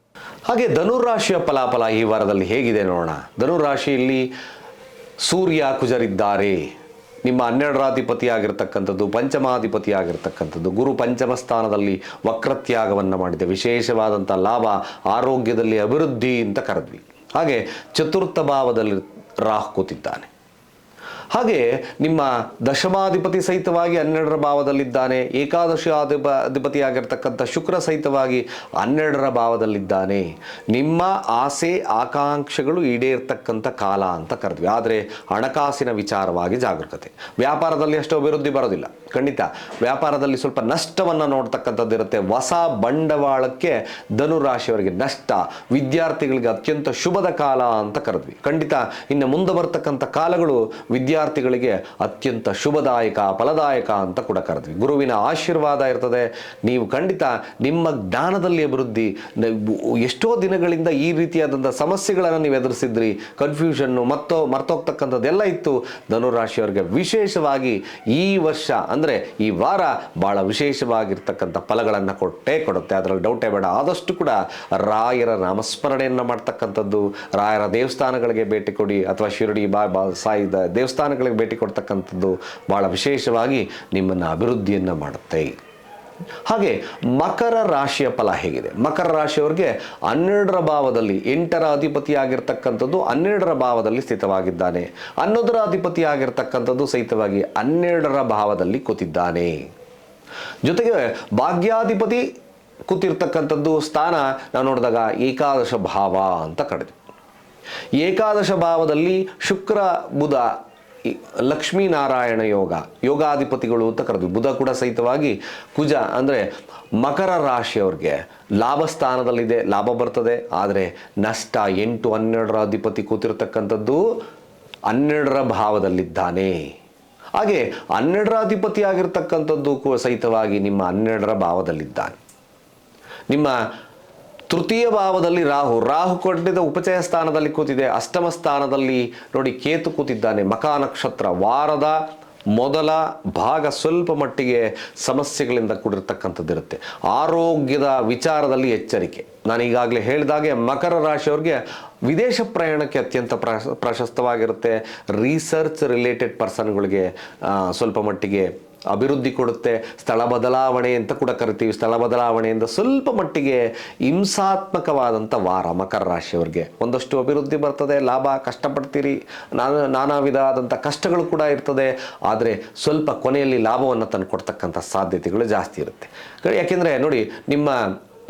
ಹಾಗೆ ಧನುರಾಶಿಯ ಫಲಾಫಲ ಈ ವಾರದಲ್ಲಿ ಹೇಗಿದೆ ನೋಡೋಣ. ಧನುರಾಶಿಯಲ್ಲಿ ಸೂರ್ಯ ಕುಜರಿದ್ದಾರೆ. ನಿಮ್ಮ ಹನ್ನೆರಡರಾಧಿಪತಿ ಆಗಿರ್ತಕ್ಕಂಥದ್ದು ಪಂಚಮಾಧಿಪತಿ ಗುರು ಪಂಚಮ ಸ್ಥಾನದಲ್ಲಿ ವಕ್ರತ್ಯಾಗವನ್ನು ಮಾಡಿದೆ. ವಿಶೇಷವಾದಂಥ ಲಾಭ, ಆರೋಗ್ಯದಲ್ಲಿ ಅಭಿವೃದ್ಧಿ ಅಂತ ಕರೆದ್ವಿ. ಹಾಗೆ ಚತುರ್ಥ ಭಾವದಲ್ಲಿ ರಾಹು ಕೂತಿದ್ದಾನೆ. ಹಾಗೆ ನಿಮ್ಮ ದಶಮಾಧಿಪತಿ ಸಹಿತವಾಗಿ ಹನ್ನೆರಡರ ಭಾವದಲ್ಲಿದ್ದಾನೆ, ಏಕಾದಶಿ ಅಧಿಪ ಅಧಿಪತಿಯಾಗಿರ್ತಕ್ಕಂಥ ಶುಕ್ರ ಸಹಿತವಾಗಿ ಹನ್ನೆರಡರ ಭಾವದಲ್ಲಿದ್ದಾನೆ. ನಿಮ್ಮ ಆಸೆ, ಆಕಾಂಕ್ಷೆಗಳು ಈಡೇರ್ತಕ್ಕಂಥ ಕಾಲ ಅಂತ ಕರೆದ್ವಿ. ಆದರೆ ಹಣಕಾಸಿನ ವಿಚಾರವಾಗಿ ಜಾಗರೂಕತೆ. ವ್ಯಾಪಾರದಲ್ಲಿ ಅಷ್ಟು ಅಭಿವೃದ್ಧಿ ಬರೋದಿಲ್ಲ. ಖಂಡಿತ, ವ್ಯಾಪಾರದಲ್ಲಿ ಸ್ವಲ್ಪ ನಷ್ಟವನ್ನು ನೋಡ್ತಕ್ಕಂಥದ್ದು ಇರುತ್ತೆ. ಹೊಸ ಬಂಡವಾಳಕ್ಕೆ ಧನುರಾಶಿಯವರಿಗೆ ನಷ್ಟ, ವಿದ್ಯಾರ್ಥಿಗಳಿಗೆ ಅತ್ಯಂತ ಶುಭದ ಕಾಲ ಅಂತ ಕರೆದ್ವಿ. ಖಂಡಿತ, ಇನ್ನು ಮುಂದೆ ಬರ್ತಕ್ಕಂಥ ಕಾಲಗಳು ವಿದ್ಯಾರ್ಥಿಗಳಿಗೆ ಅತ್ಯಂತ ಶುಭದಾಯಕ, ಫಲದಾಯಕ ಅಂತ ಕೂಡ ಕರೆದ್ವಿ. ಗುರುವಿನ ಆಶೀರ್ವಾದ ಇರ್ತದೆ. ನೀವು ಖಂಡಿತ ನಿಮ್ಮ ಜ್ಞಾನದಲ್ಲಿ ಅಭಿವೃದ್ಧಿ ಎಷ್ಟೋ ದಿನಗಳಿಂದ ಈ ರೀತಿಯಾದಂಥ ಸಮಸ್ಯೆಗಳನ್ನು ನೀವು ಎದುರಿಸಿದ್ರಿ. ಕನ್ಫ್ಯೂಷನ್ನು ಮತ್ತೋ ಮರ್ತೋಗ್ತಕ್ಕಂಥದ್ದೆಲ್ಲ ಇತ್ತು. ಧನುರಾಶಿಯವರಿಗೆ ವಿಶೇಷವಾಗಿ ಈ ವರ್ಷ ಅಂದರೆ ಈ ವಾರ ಭಾಳ ವಿಶೇಷವಾಗಿರ್ತಕ್ಕಂಥ ಫಲಗಳನ್ನು ಕೊಟ್ಟೇ ಕೊಡುತ್ತೆ. ಅದರಲ್ಲಿ ಡೌಟೇ ಬೇಡ. ಆದಷ್ಟು ಕೂಡ ರಾಯರ ನಾಮಸ್ಮರಣೆಯನ್ನು ಮಾಡ್ತಕ್ಕಂಥದ್ದು, ರಾಯರ ದೇವಸ್ಥಾನಗಳಿಗೆ ಭೇಟಿ ಕೊಡಿ ಅಥವಾ ಶಿರಡಿ ಬಾ ಬಾ ಸಾಯಿದ ದೇವಸ್ಥಾನಗಳಿಗೆ ಭೇಟಿ ಕೊಡ್ತಕ್ಕಂಥದ್ದು ಭಾಳ ವಿಶೇಷವಾಗಿ ನಿಮ್ಮನ್ನು ಅಭಿವೃದ್ಧಿಯನ್ನು ಮಾಡುತ್ತೆ. ಹಾಗೆ ಮಕರ ರಾಶಿಯ ಫಲ ಹೇಗಿದೆ? ಮಕರ ರಾಶಿಯವರಿಗೆ ಹನ್ನೆರಡರ ಭಾವದಲ್ಲಿ ಎಂಟರ ಅಧಿಪತಿಯಾಗಿರ್ತಕ್ಕಂಥದ್ದು ಹನ್ನೆರಡರ ಭಾವದಲ್ಲಿ ಸ್ಥಿತವಾಗಿದ್ದಾನೆ. ಹನ್ನೊಂದರ ಅಧಿಪತಿಯಾಗಿರ್ತಕ್ಕಂಥದ್ದು ಸಹಿತವಾಗಿ ಹನ್ನೆರಡರ ಭಾವದಲ್ಲಿ ಕೂತಿದ್ದಾನೆ. ಜೊತೆಗೆ ಭಾಗ್ಯಾಧಿಪತಿ ಕೂತಿರ್ತಕ್ಕಂಥದ್ದು ಸ್ಥಾನ ನಾವು ನೋಡಿದಾಗ ಏಕಾದಶ ಭಾವ ಅಂತ ಕರೆದು. ಏಕಾದಶ ಭಾವದಲ್ಲಿ ಶುಕ್ರ, ಬುಧ ಲಕ್ಷ್ಮೀನಾರಾಯಣ ಯೋಗ, ಯೋಗಾಧಿಪತಿಗಳು ಅಂತ ಕರೆದು ಬುಧ ಕೂಡ ಸಹಿತವಾಗಿ ಕುಜ, ಅಂದರೆ ಮಕರ ರಾಶಿಯವ್ರಿಗೆ ಲಾಭ ಸ್ಥಾನದಲ್ಲಿದೆ, ಲಾಭ ಬರ್ತದೆ. ಆದರೆ ನಷ್ಟ ಎಂಟು ಹನ್ನೆರಡರ ಅಧಿಪತಿ ಕೂತಿರ್ತಕ್ಕಂಥದ್ದು ಹನ್ನೆರಡರ ಭಾವದಲ್ಲಿದ್ದಾನೆ. ಹಾಗೆ ಹನ್ನೆರಡರ ಅಧಿಪತಿ ಆಗಿರ್ತಕ್ಕಂಥದ್ದು ಸಹಿತವಾಗಿ ನಿಮ್ಮ ಹನ್ನೆರಡರ ಭಾವದಲ್ಲಿದ್ದಾನೆ. ನಿಮ್ಮ ತೃತೀಯ ಭಾವದಲ್ಲಿ ರಾಹು. ರಾಹು ಕೊಟ್ಟಿದ್ದ ಉಪಚಯ ಸ್ಥಾನದಲ್ಲಿ ಕೂತಿದೆ. ಅಷ್ಟಮ ಸ್ಥಾನದಲ್ಲಿ ನೋಡಿ ಕೇತು ಕೂತಿದ್ದಾನೆ. ಮಕಾ ನಕ್ಷತ್ರ ವಾರದ ಮೊದಲ ಭಾಗ ಸ್ವಲ್ಪ ಮಟ್ಟಿಗೆ ಸಮಸ್ಯೆಗಳಿಂದ ಕೂಡಿರ್ತಕ್ಕಂಥದ್ದಿರುತ್ತೆ. ಆರೋಗ್ಯದ ವಿಚಾರದಲ್ಲಿ ಎಚ್ಚರಿಕೆ. ನಾನು ಈಗಾಗಲೇ ಹೇಳಿದಾಗೆ ಮಕರ ರಾಶಿಯವ್ರಿಗೆ ವಿದೇಶ ಪ್ರಯಾಣಕ್ಕೆ ಅತ್ಯಂತ ಪ್ರಶ ಪ್ರಶಸ್ತವಾಗಿರುತ್ತೆ. ರಿಸರ್ಚ್ ರಿಲೇಟೆಡ್ ಪರ್ಸನ್ಗಳಿಗೆ ಸ್ವಲ್ಪ ಮಟ್ಟಿಗೆ ಅಭಿವೃದ್ಧಿ ಕೊಡುತ್ತೆ. ಸ್ಥಳ ಬದಲಾವಣೆ ಅಂತ ಕೂಡ ಕರಿತೀವಿ. ಸ್ಥಳ ಬದಲಾವಣೆಯಿಂದ ಸ್ವಲ್ಪ ಮಟ್ಟಿಗೆ ಹಿಂಸಾತ್ಮಕವಾದಂಥ ವಾರ ಮಕರ ರಾಶಿಯವರಿಗೆ. ಒಂದಷ್ಟು ಅಭಿವೃದ್ಧಿ ಬರ್ತದೆ. ಲಾಭ, ಕಷ್ಟಪಡ್ತೀರಿ. ನಾನಾ ನಾನಾ ವಿಧವಾದಂಥ ಕಷ್ಟಗಳು ಕೂಡ ಇರ್ತದೆ. ಆದರೆ ಸ್ವಲ್ಪ ಕೊನೆಯಲ್ಲಿ ಲಾಭವನ್ನು ತಂದುಕೊಡ್ತಕ್ಕಂಥ ಸಾಧ್ಯತೆಗಳು ಜಾಸ್ತಿ ಇರುತ್ತೆ. ಯಾಕೆಂದರೆ ನೋಡಿ, ನಿಮ್ಮ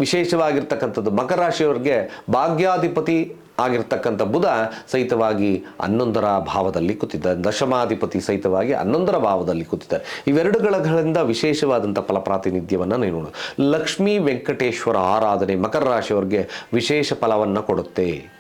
ವಿಶೇಷವಾಗಿರ್ತಕ್ಕಂಥದ್ದು ಮಕರ ರಾಶಿಯವರಿಗೆ ಭಾಗ್ಯಾಧಿಪತಿ ಆಗಿರ್ತಕ್ಕಂಥ ಬುಧ ಸಹಿತವಾಗಿ ಹನ್ನೊಂದರ ಭಾವದಲ್ಲಿ ಕೂತಿದ್ದ ದಶಮಾಧಿಪತಿ ಸಹಿತವಾಗಿ ಹನ್ನೊಂದರ ಭಾವದಲ್ಲಿ ಕೂತಿದ್ದಾರೆ. ಇವೆರಡುಗಳಿಂದ ವಿಶೇಷವಾದಂಥ ಫಲ ಪ್ರಾತಿನಿಧ್ಯವನ್ನು ನೀವು ನೋಡೋದು ಲಕ್ಷ್ಮೀ ವೆಂಕಟೇಶ್ವರ ಆರಾಧನೆ ಮಕರ ರಾಶಿಯವರಿಗೆ ವಿಶೇಷ ಫಲವನ್ನು ಕೊಡುತ್ತೆ.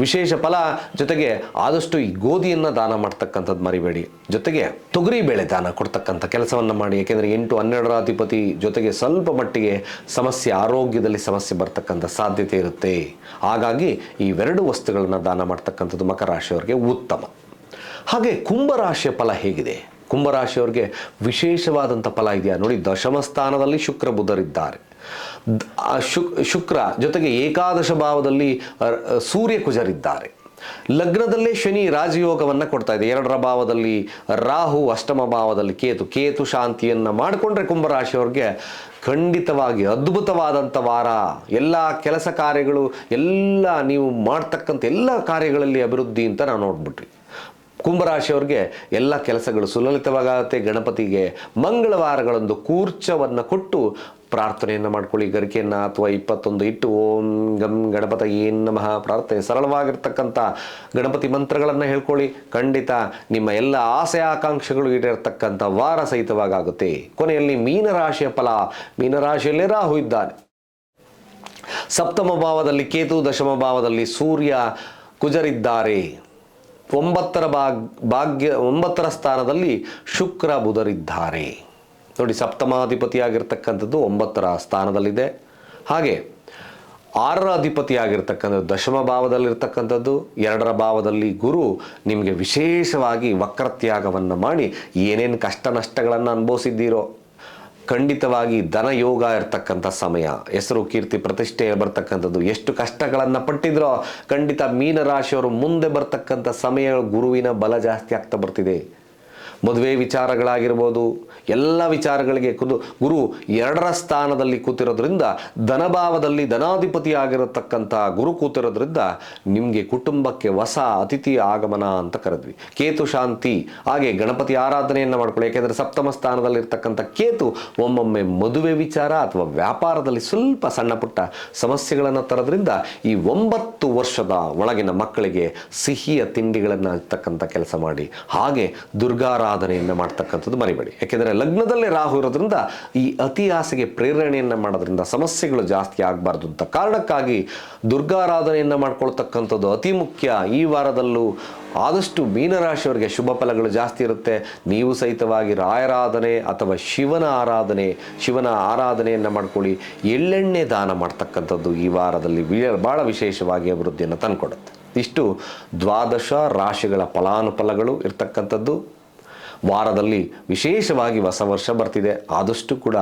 ವಿಶೇಷ ಫಲ ಜೊತೆಗೆ ಆದಷ್ಟು ಈ ಗೋಧಿಯನ್ನು ದಾನ ಮಾಡ್ತಕ್ಕಂಥದ್ದು ಮರಿಬೇಡಿ. ಜೊತೆಗೆ ತೊಗರಿ ಬೇಳೆ ದಾನ ಕೊಡ್ತಕ್ಕಂಥ ಕೆಲಸವನ್ನು ಮಾಡಿ. ಏಕೆಂದರೆ ಎಂಟು ಹನ್ನೆರಡರ ಅಧಿಪತಿ ಜೊತೆಗೆ ಸ್ವಲ್ಪ ಮಟ್ಟಿಗೆ ಸಮಸ್ಯೆ, ಆರೋಗ್ಯದಲ್ಲಿ ಸಮಸ್ಯೆ ಬರ್ತಕ್ಕಂಥ ಸಾಧ್ಯತೆ ಇರುತ್ತೆ. ಹಾಗಾಗಿ ಇವೆರಡು ವಸ್ತುಗಳನ್ನು ದಾನ ಮಾಡ್ತಕ್ಕಂಥದ್ದು ಮಕರ ರಾಶಿಯವರಿಗೆ ಉತ್ತಮ. ಹಾಗೆ ಕುಂಭರಾಶಿಯ ಫಲ ಹೇಗಿದೆ? ಕುಂಭರಾಶಿಯವರಿಗೆ ವಿಶೇಷವಾದಂಥ ಫಲ ಇದೆಯಾ? ನೋಡಿ, ದಶಮ ಸ್ಥಾನದಲ್ಲಿ ಶುಕ್ರ ಬುಧರಿದ್ದಾರೆ. ಶುಕ್ ಶುಕ್ರ ಜೊತೆಗೆ ಏಕಾದಶ ಭಾವದಲ್ಲಿ ಸೂರ್ಯ ಕುಜರಿದ್ದಾರೆ. ಲಗ್ನದಲ್ಲೇ ಶನಿ ರಾಜಯೋಗವನ್ನು ಕೊಡ್ತಾ ಇದೆ. ಎರಡರ ಭಾವದಲ್ಲಿ ರಾಹು, ಅಷ್ಟಮ ಭಾವದಲ್ಲಿ ಕೇತು. ಕೇತು ಶಾಂತಿಯನ್ನು ಮಾಡಿಕೊಂಡ್ರೆ ಕುಂಭರಾಶಿಯವ್ರಿಗೆ ಖಂಡಿತವಾಗಿ ಅದ್ಭುತವಾದಂಥ ವಾರ. ಎಲ್ಲ ಕೆಲಸ ಕಾರ್ಯಗಳು, ಎಲ್ಲ ನೀವು ಮಾಡ್ತಕ್ಕಂಥ ಎಲ್ಲ ಕಾರ್ಯಗಳಲ್ಲಿ ಅಭಿವೃದ್ಧಿ ಅಂತ ನಾವು ನೋಡ್ಬಿಟ್ವಿ ಕುಂಭರಾಶಿಯವ್ರಿಗೆ ಎಲ್ಲ ಕೆಲಸಗಳು ಸುಲಲಿತವಾಗುತ್ತೆ. ಗಣಪತಿಗೆ ಮಂಗಳವಾರಗಳೊಂದು ಕೂರ್ಚವನ್ನು ಕೊಟ್ಟು ಪ್ರಾರ್ಥನೆಯನ್ನು ಮಾಡ್ಕೊಳ್ಳಿ. ಗರಿಕೆಯನ್ನು ಅಥವಾ ಇಪ್ಪತ್ತೊಂದು ಇಟ್ಟು ಓಂ ಗಂ ಗಣಪತ ಏನ್ ನಮಃ. ಪ್ರಾರ್ಥನೆ ಸರಳವಾಗಿರ್ತಕ್ಕಂಥ ಗಣಪತಿ ಮಂತ್ರಗಳನ್ನು ಹೇಳ್ಕೊಳ್ಳಿ. ಖಂಡಿತ ನಿಮ್ಮ ಎಲ್ಲ ಆಸೆ ಆಕಾಂಕ್ಷೆಗಳು ಈಡೇರ್ತಕ್ಕಂಥ ವಾರ ಸಹಿತವಾಗುತ್ತೆ ಕೊನೆಯಲ್ಲಿ ಮೀನರಾಶಿಯ ಫಲ. ಮೀನರಾಶಿಯಲ್ಲೇ ರಾಹು ಇದ್ದಾನೆ. ಸಪ್ತಮ ಭಾವದಲ್ಲಿ ಕೇತು, ದಶಮ ಭಾವದಲ್ಲಿ ಸೂರ್ಯ ಕುಜರಿದ್ದಾರೆ. ಒಂಬತ್ತರ ಭಾಗ್, ಭಾಗ್ಯ, ಒಂಬತ್ತರ ಸ್ಥಾನದಲ್ಲಿ ಶುಕ್ರ ಬುಧರಿದ್ದಾರೆ. ನೋಡಿ, ಸಪ್ತಮಾಧಿಪತಿಯಾಗಿರ್ತಕ್ಕಂಥದ್ದು ಒಂಬತ್ತರ ಸ್ಥಾನದಲ್ಲಿದೆ. ಹಾಗೆ, ಆರರ ಅಧಿಪತಿಯಾಗಿರ್ತಕ್ಕಂಥದ್ದು ದಶಮ ಭಾವದಲ್ಲಿರ್ತಕ್ಕಂಥದ್ದು, ಎರಡರ ಭಾವದಲ್ಲಿ ಗುರು ನಿಮಗೆ ವಿಶೇಷವಾಗಿ ವಕ್ರತ್ಯಾಗವನ್ನು ಮಾಡಿ ಏನೇನು ಕಷ್ಟ ನಷ್ಟಗಳನ್ನು ಅನುಭವಿಸಿದ್ದೀರೋ ಖಂಡಿತವಾಗಿ ಧನಯೋಗ ಇರ್ತಕ್ಕಂಥ ಸಮಯ, ಹೆಸರು ಕೀರ್ತಿ ಪ್ರತಿಷ್ಠೆ ಬರ್ತಕ್ಕಂಥದ್ದು, ಎಷ್ಟು ಕಷ್ಟಗಳನ್ನು ಪಟ್ಟಿದ್ರೋ ಖಂಡಿತ ಮೀನರಾಶಿಯವರು ಮುಂದೆ ಬರ್ತಕ್ಕಂಥ ಸಮಯ ಗುರುವಿನ ಬಲ ಜಾಸ್ತಿ ಆಗ್ತಾ ಬರ್ತಿದೆ. ಮದುವೆ ವಿಚಾರಗಳಾಗಿರ್ಬೋದು, ಎಲ್ಲ ವಿಚಾರಗಳಿಗೆ ಕುದು, ಗುರು ಎರಡರ ಸ್ಥಾನದಲ್ಲಿ ಕೂತಿರೋದ್ರಿಂದ, ಧನಭಾವದಲ್ಲಿ ಧನಾಧಿಪತಿ ಆಗಿರತಕ್ಕಂಥ ಗುರು ಕೂತಿರೋದ್ರಿಂದ ನಿಮಗೆ ಕುಟುಂಬಕ್ಕೆ ಹೊಸ ಅತಿಥಿ ಆಗಮನ ಅಂತ ಕರೆದ್ವಿ. ಕೇತು ಶಾಂತಿ, ಹಾಗೆ ಗಣಪತಿ ಆರಾಧನೆಯನ್ನು ಮಾಡ್ಕೊಳ್ಳಿ. ಯಾಕೆಂದರೆ ಸಪ್ತಮ ಸ್ಥಾನದಲ್ಲಿರ್ತಕ್ಕಂಥ ಕೇತು ಒಮ್ಮೊಮ್ಮೆ ಮದುವೆ ವಿಚಾರ ಅಥವಾ ವ್ಯಾಪಾರದಲ್ಲಿ ಸ್ವಲ್ಪ ಸಣ್ಣ ಪುಟ್ಟ ಸಮಸ್ಯೆಗಳನ್ನು ತರೋದ್ರಿಂದ ಈ ಒಂಬತ್ತು ವರ್ಷದ ಒಳಗಿನ ಮಕ್ಕಳಿಗೆ ಸಿಹಿಯ ತಿಂಡಿಗಳನ್ನು ಇರ್ತಕ್ಕಂಥ ಕೆಲಸ ಮಾಡಿ. ಹಾಗೆ ದುರ್ಗಾರಾಧನೆಯನ್ನು ಮಾಡ್ತಕ್ಕಂಥದ್ದು ಮರಿಬೇಡಿ ಯಾಕೆಂದರೆ ಲಗ್ನದಲ್ಲೇ ರಾಹು ಇರೋದ್ರಿಂದ ಈ ಅತಿ ಆಸೆಗೆ ಪ್ರೇರಣೆಯನ್ನು ಮಾಡೋದ್ರಿಂದ ಸಮಸ್ಯೆಗಳು ಜಾಸ್ತಿ ಆಗಬಾರ್ದು ಅಂತ. ಕಾರಣಕ್ಕಾಗಿ ದುರ್ಗಾರಾಧನೆಯನ್ನು ಮಾಡ್ಕೊಳ್ತಕ್ಕಂಥದ್ದು ಅತಿ ಮುಖ್ಯ. ಈ ವಾರದಲ್ಲೂ ಆದಷ್ಟು ಮೀನರಾಶಿಯವರಿಗೆ ಶುಭ ಫಲಗಳು ಜಾಸ್ತಿ ಇರುತ್ತೆ. ನೀವು ಸಹಿತವಾಗಿ ರಾಯರಾಧನೆ ಅಥವಾ ಶಿವನ ಆರಾಧನೆ, ಶಿವನ ಆರಾಧನೆಯನ್ನು ಮಾಡ್ಕೊಳ್ಳಿ. ಎಳ್ಳೆಣ್ಣೆ ದಾನ ಮಾಡ್ತಕ್ಕಂಥದ್ದು ಈ ವಾರದಲ್ಲಿ ಭಾಳ ವಿಶೇಷವಾಗಿ ಅಭಿವೃದ್ಧಿಯನ್ನು ತಂದುಕೊಡುತ್ತೆ. ಇಷ್ಟು ದ್ವಾದಶ ರಾಶಿಗಳ ಫಲಾನುಫಲಗಳು ಇರ್ತಕ್ಕಂಥದ್ದು. ವಾರದಲ್ಲಿ ವಿಶೇಷವಾಗಿ ಹೊಸ ವರ್ಷ ಬರ್ತಿದೆ. ಆದಷ್ಟು ಕೂಡ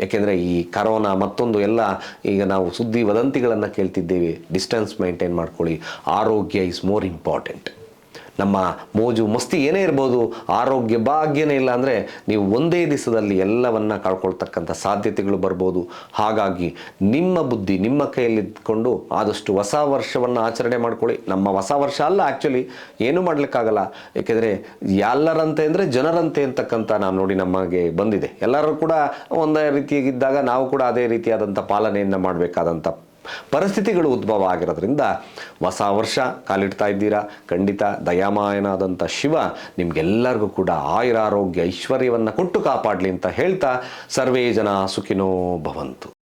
ಯಾಕೆಂದರೆ ಈ ಕರೋನಾ ಮತ್ತೊಂದು ಎಲ್ಲ ಈಗ ನಾವು ಸುದ್ದಿ ವದಂತಿಗಳನ್ನು ಕೇಳ್ತಿದ್ದೇವೆ. ಡಿಸ್ಟೆನ್ಸ್ ಮೇಂಟೈನ್ ಮಾಡ್ಕೊಳ್ಳಿ. ಆರೋಗ್ಯ ಇಸ್ ಮೋರ್ ಇಂಪಾರ್ಟೆಂಟ್. ನಮ್ಮ ಮೋಜು, ಮಸ್ತಿ ಏನೇ ಇರ್ಬೋದು, ಆರೋಗ್ಯ ಭಾಗ್ಯನೇ ಇಲ್ಲ ಅಂದರೆ ನೀವು ಒಂದೇ ದಿವಸದಲ್ಲಿ ಎಲ್ಲವನ್ನು ಕಳ್ಕೊಳ್ತಕ್ಕಂಥ ಸಾಧ್ಯತೆಗಳು ಬರ್ಬೋದು. ಹಾಗಾಗಿ ನಿಮ್ಮ ಬುದ್ಧಿ ನಿಮ್ಮ ಕೈಯಲ್ಲಿದ್ದುಕೊಂಡು ಆದಷ್ಟು ಹೊಸ ವರ್ಷವನ್ನು ಆಚರಣೆ ಮಾಡ್ಕೊಳ್ಳಿ. ನಮ್ಮ ಹೊಸ ವರ್ಷ ಅಲ್ಲ ಆ್ಯಕ್ಚುಲಿ ಏನೂ ಮಾಡಲಿಕ್ಕಾಗಲ್ಲ. ಏಕೆಂದರೆ ಎಲ್ಲರಂತೆ ಅಂದರೆ ಜನರಂತೆ ಅಂತಕ್ಕಂಥ ನಾವು ನೋಡಿ ನಮಗೆ ಬಂದಿದೆ. ಎಲ್ಲರೂ ಕೂಡ ಒಂದೇ ರೀತಿಯಾಗಿದ್ದಾಗ ನಾವು ಕೂಡ ಅದೇ ರೀತಿಯಾದಂಥ ಪಾಲನೆಯನ್ನು ಮಾಡಬೇಕಾದಂಥ ಪರಿಸ್ಥಿತಿಗಳು ಉದ್ಭವ ಆಗಿರೋದ್ರಿಂದ ಹೊಸ ವರ್ಷ ಕಾಲಿಡ್ತಾ ಇದ್ದೀರಾ? ಖಂಡಿತ ದಯಾಮಾಯನಾದಂಥ ಶಿವ ನಿಮಗೆಲ್ಲರಿಗೂ ಕೂಡ ಆಯುರಾರೋಗ್ಯ ಐಶ್ವರ್ಯವನ್ನು ಕೊಟ್ಟು ಕಾಪಾಡಲಿ ಅಂತ ಹೇಳ್ತಾ ಸರ್ವೇ ಜನ ಸುಖಿನೋ ಭವಂತು.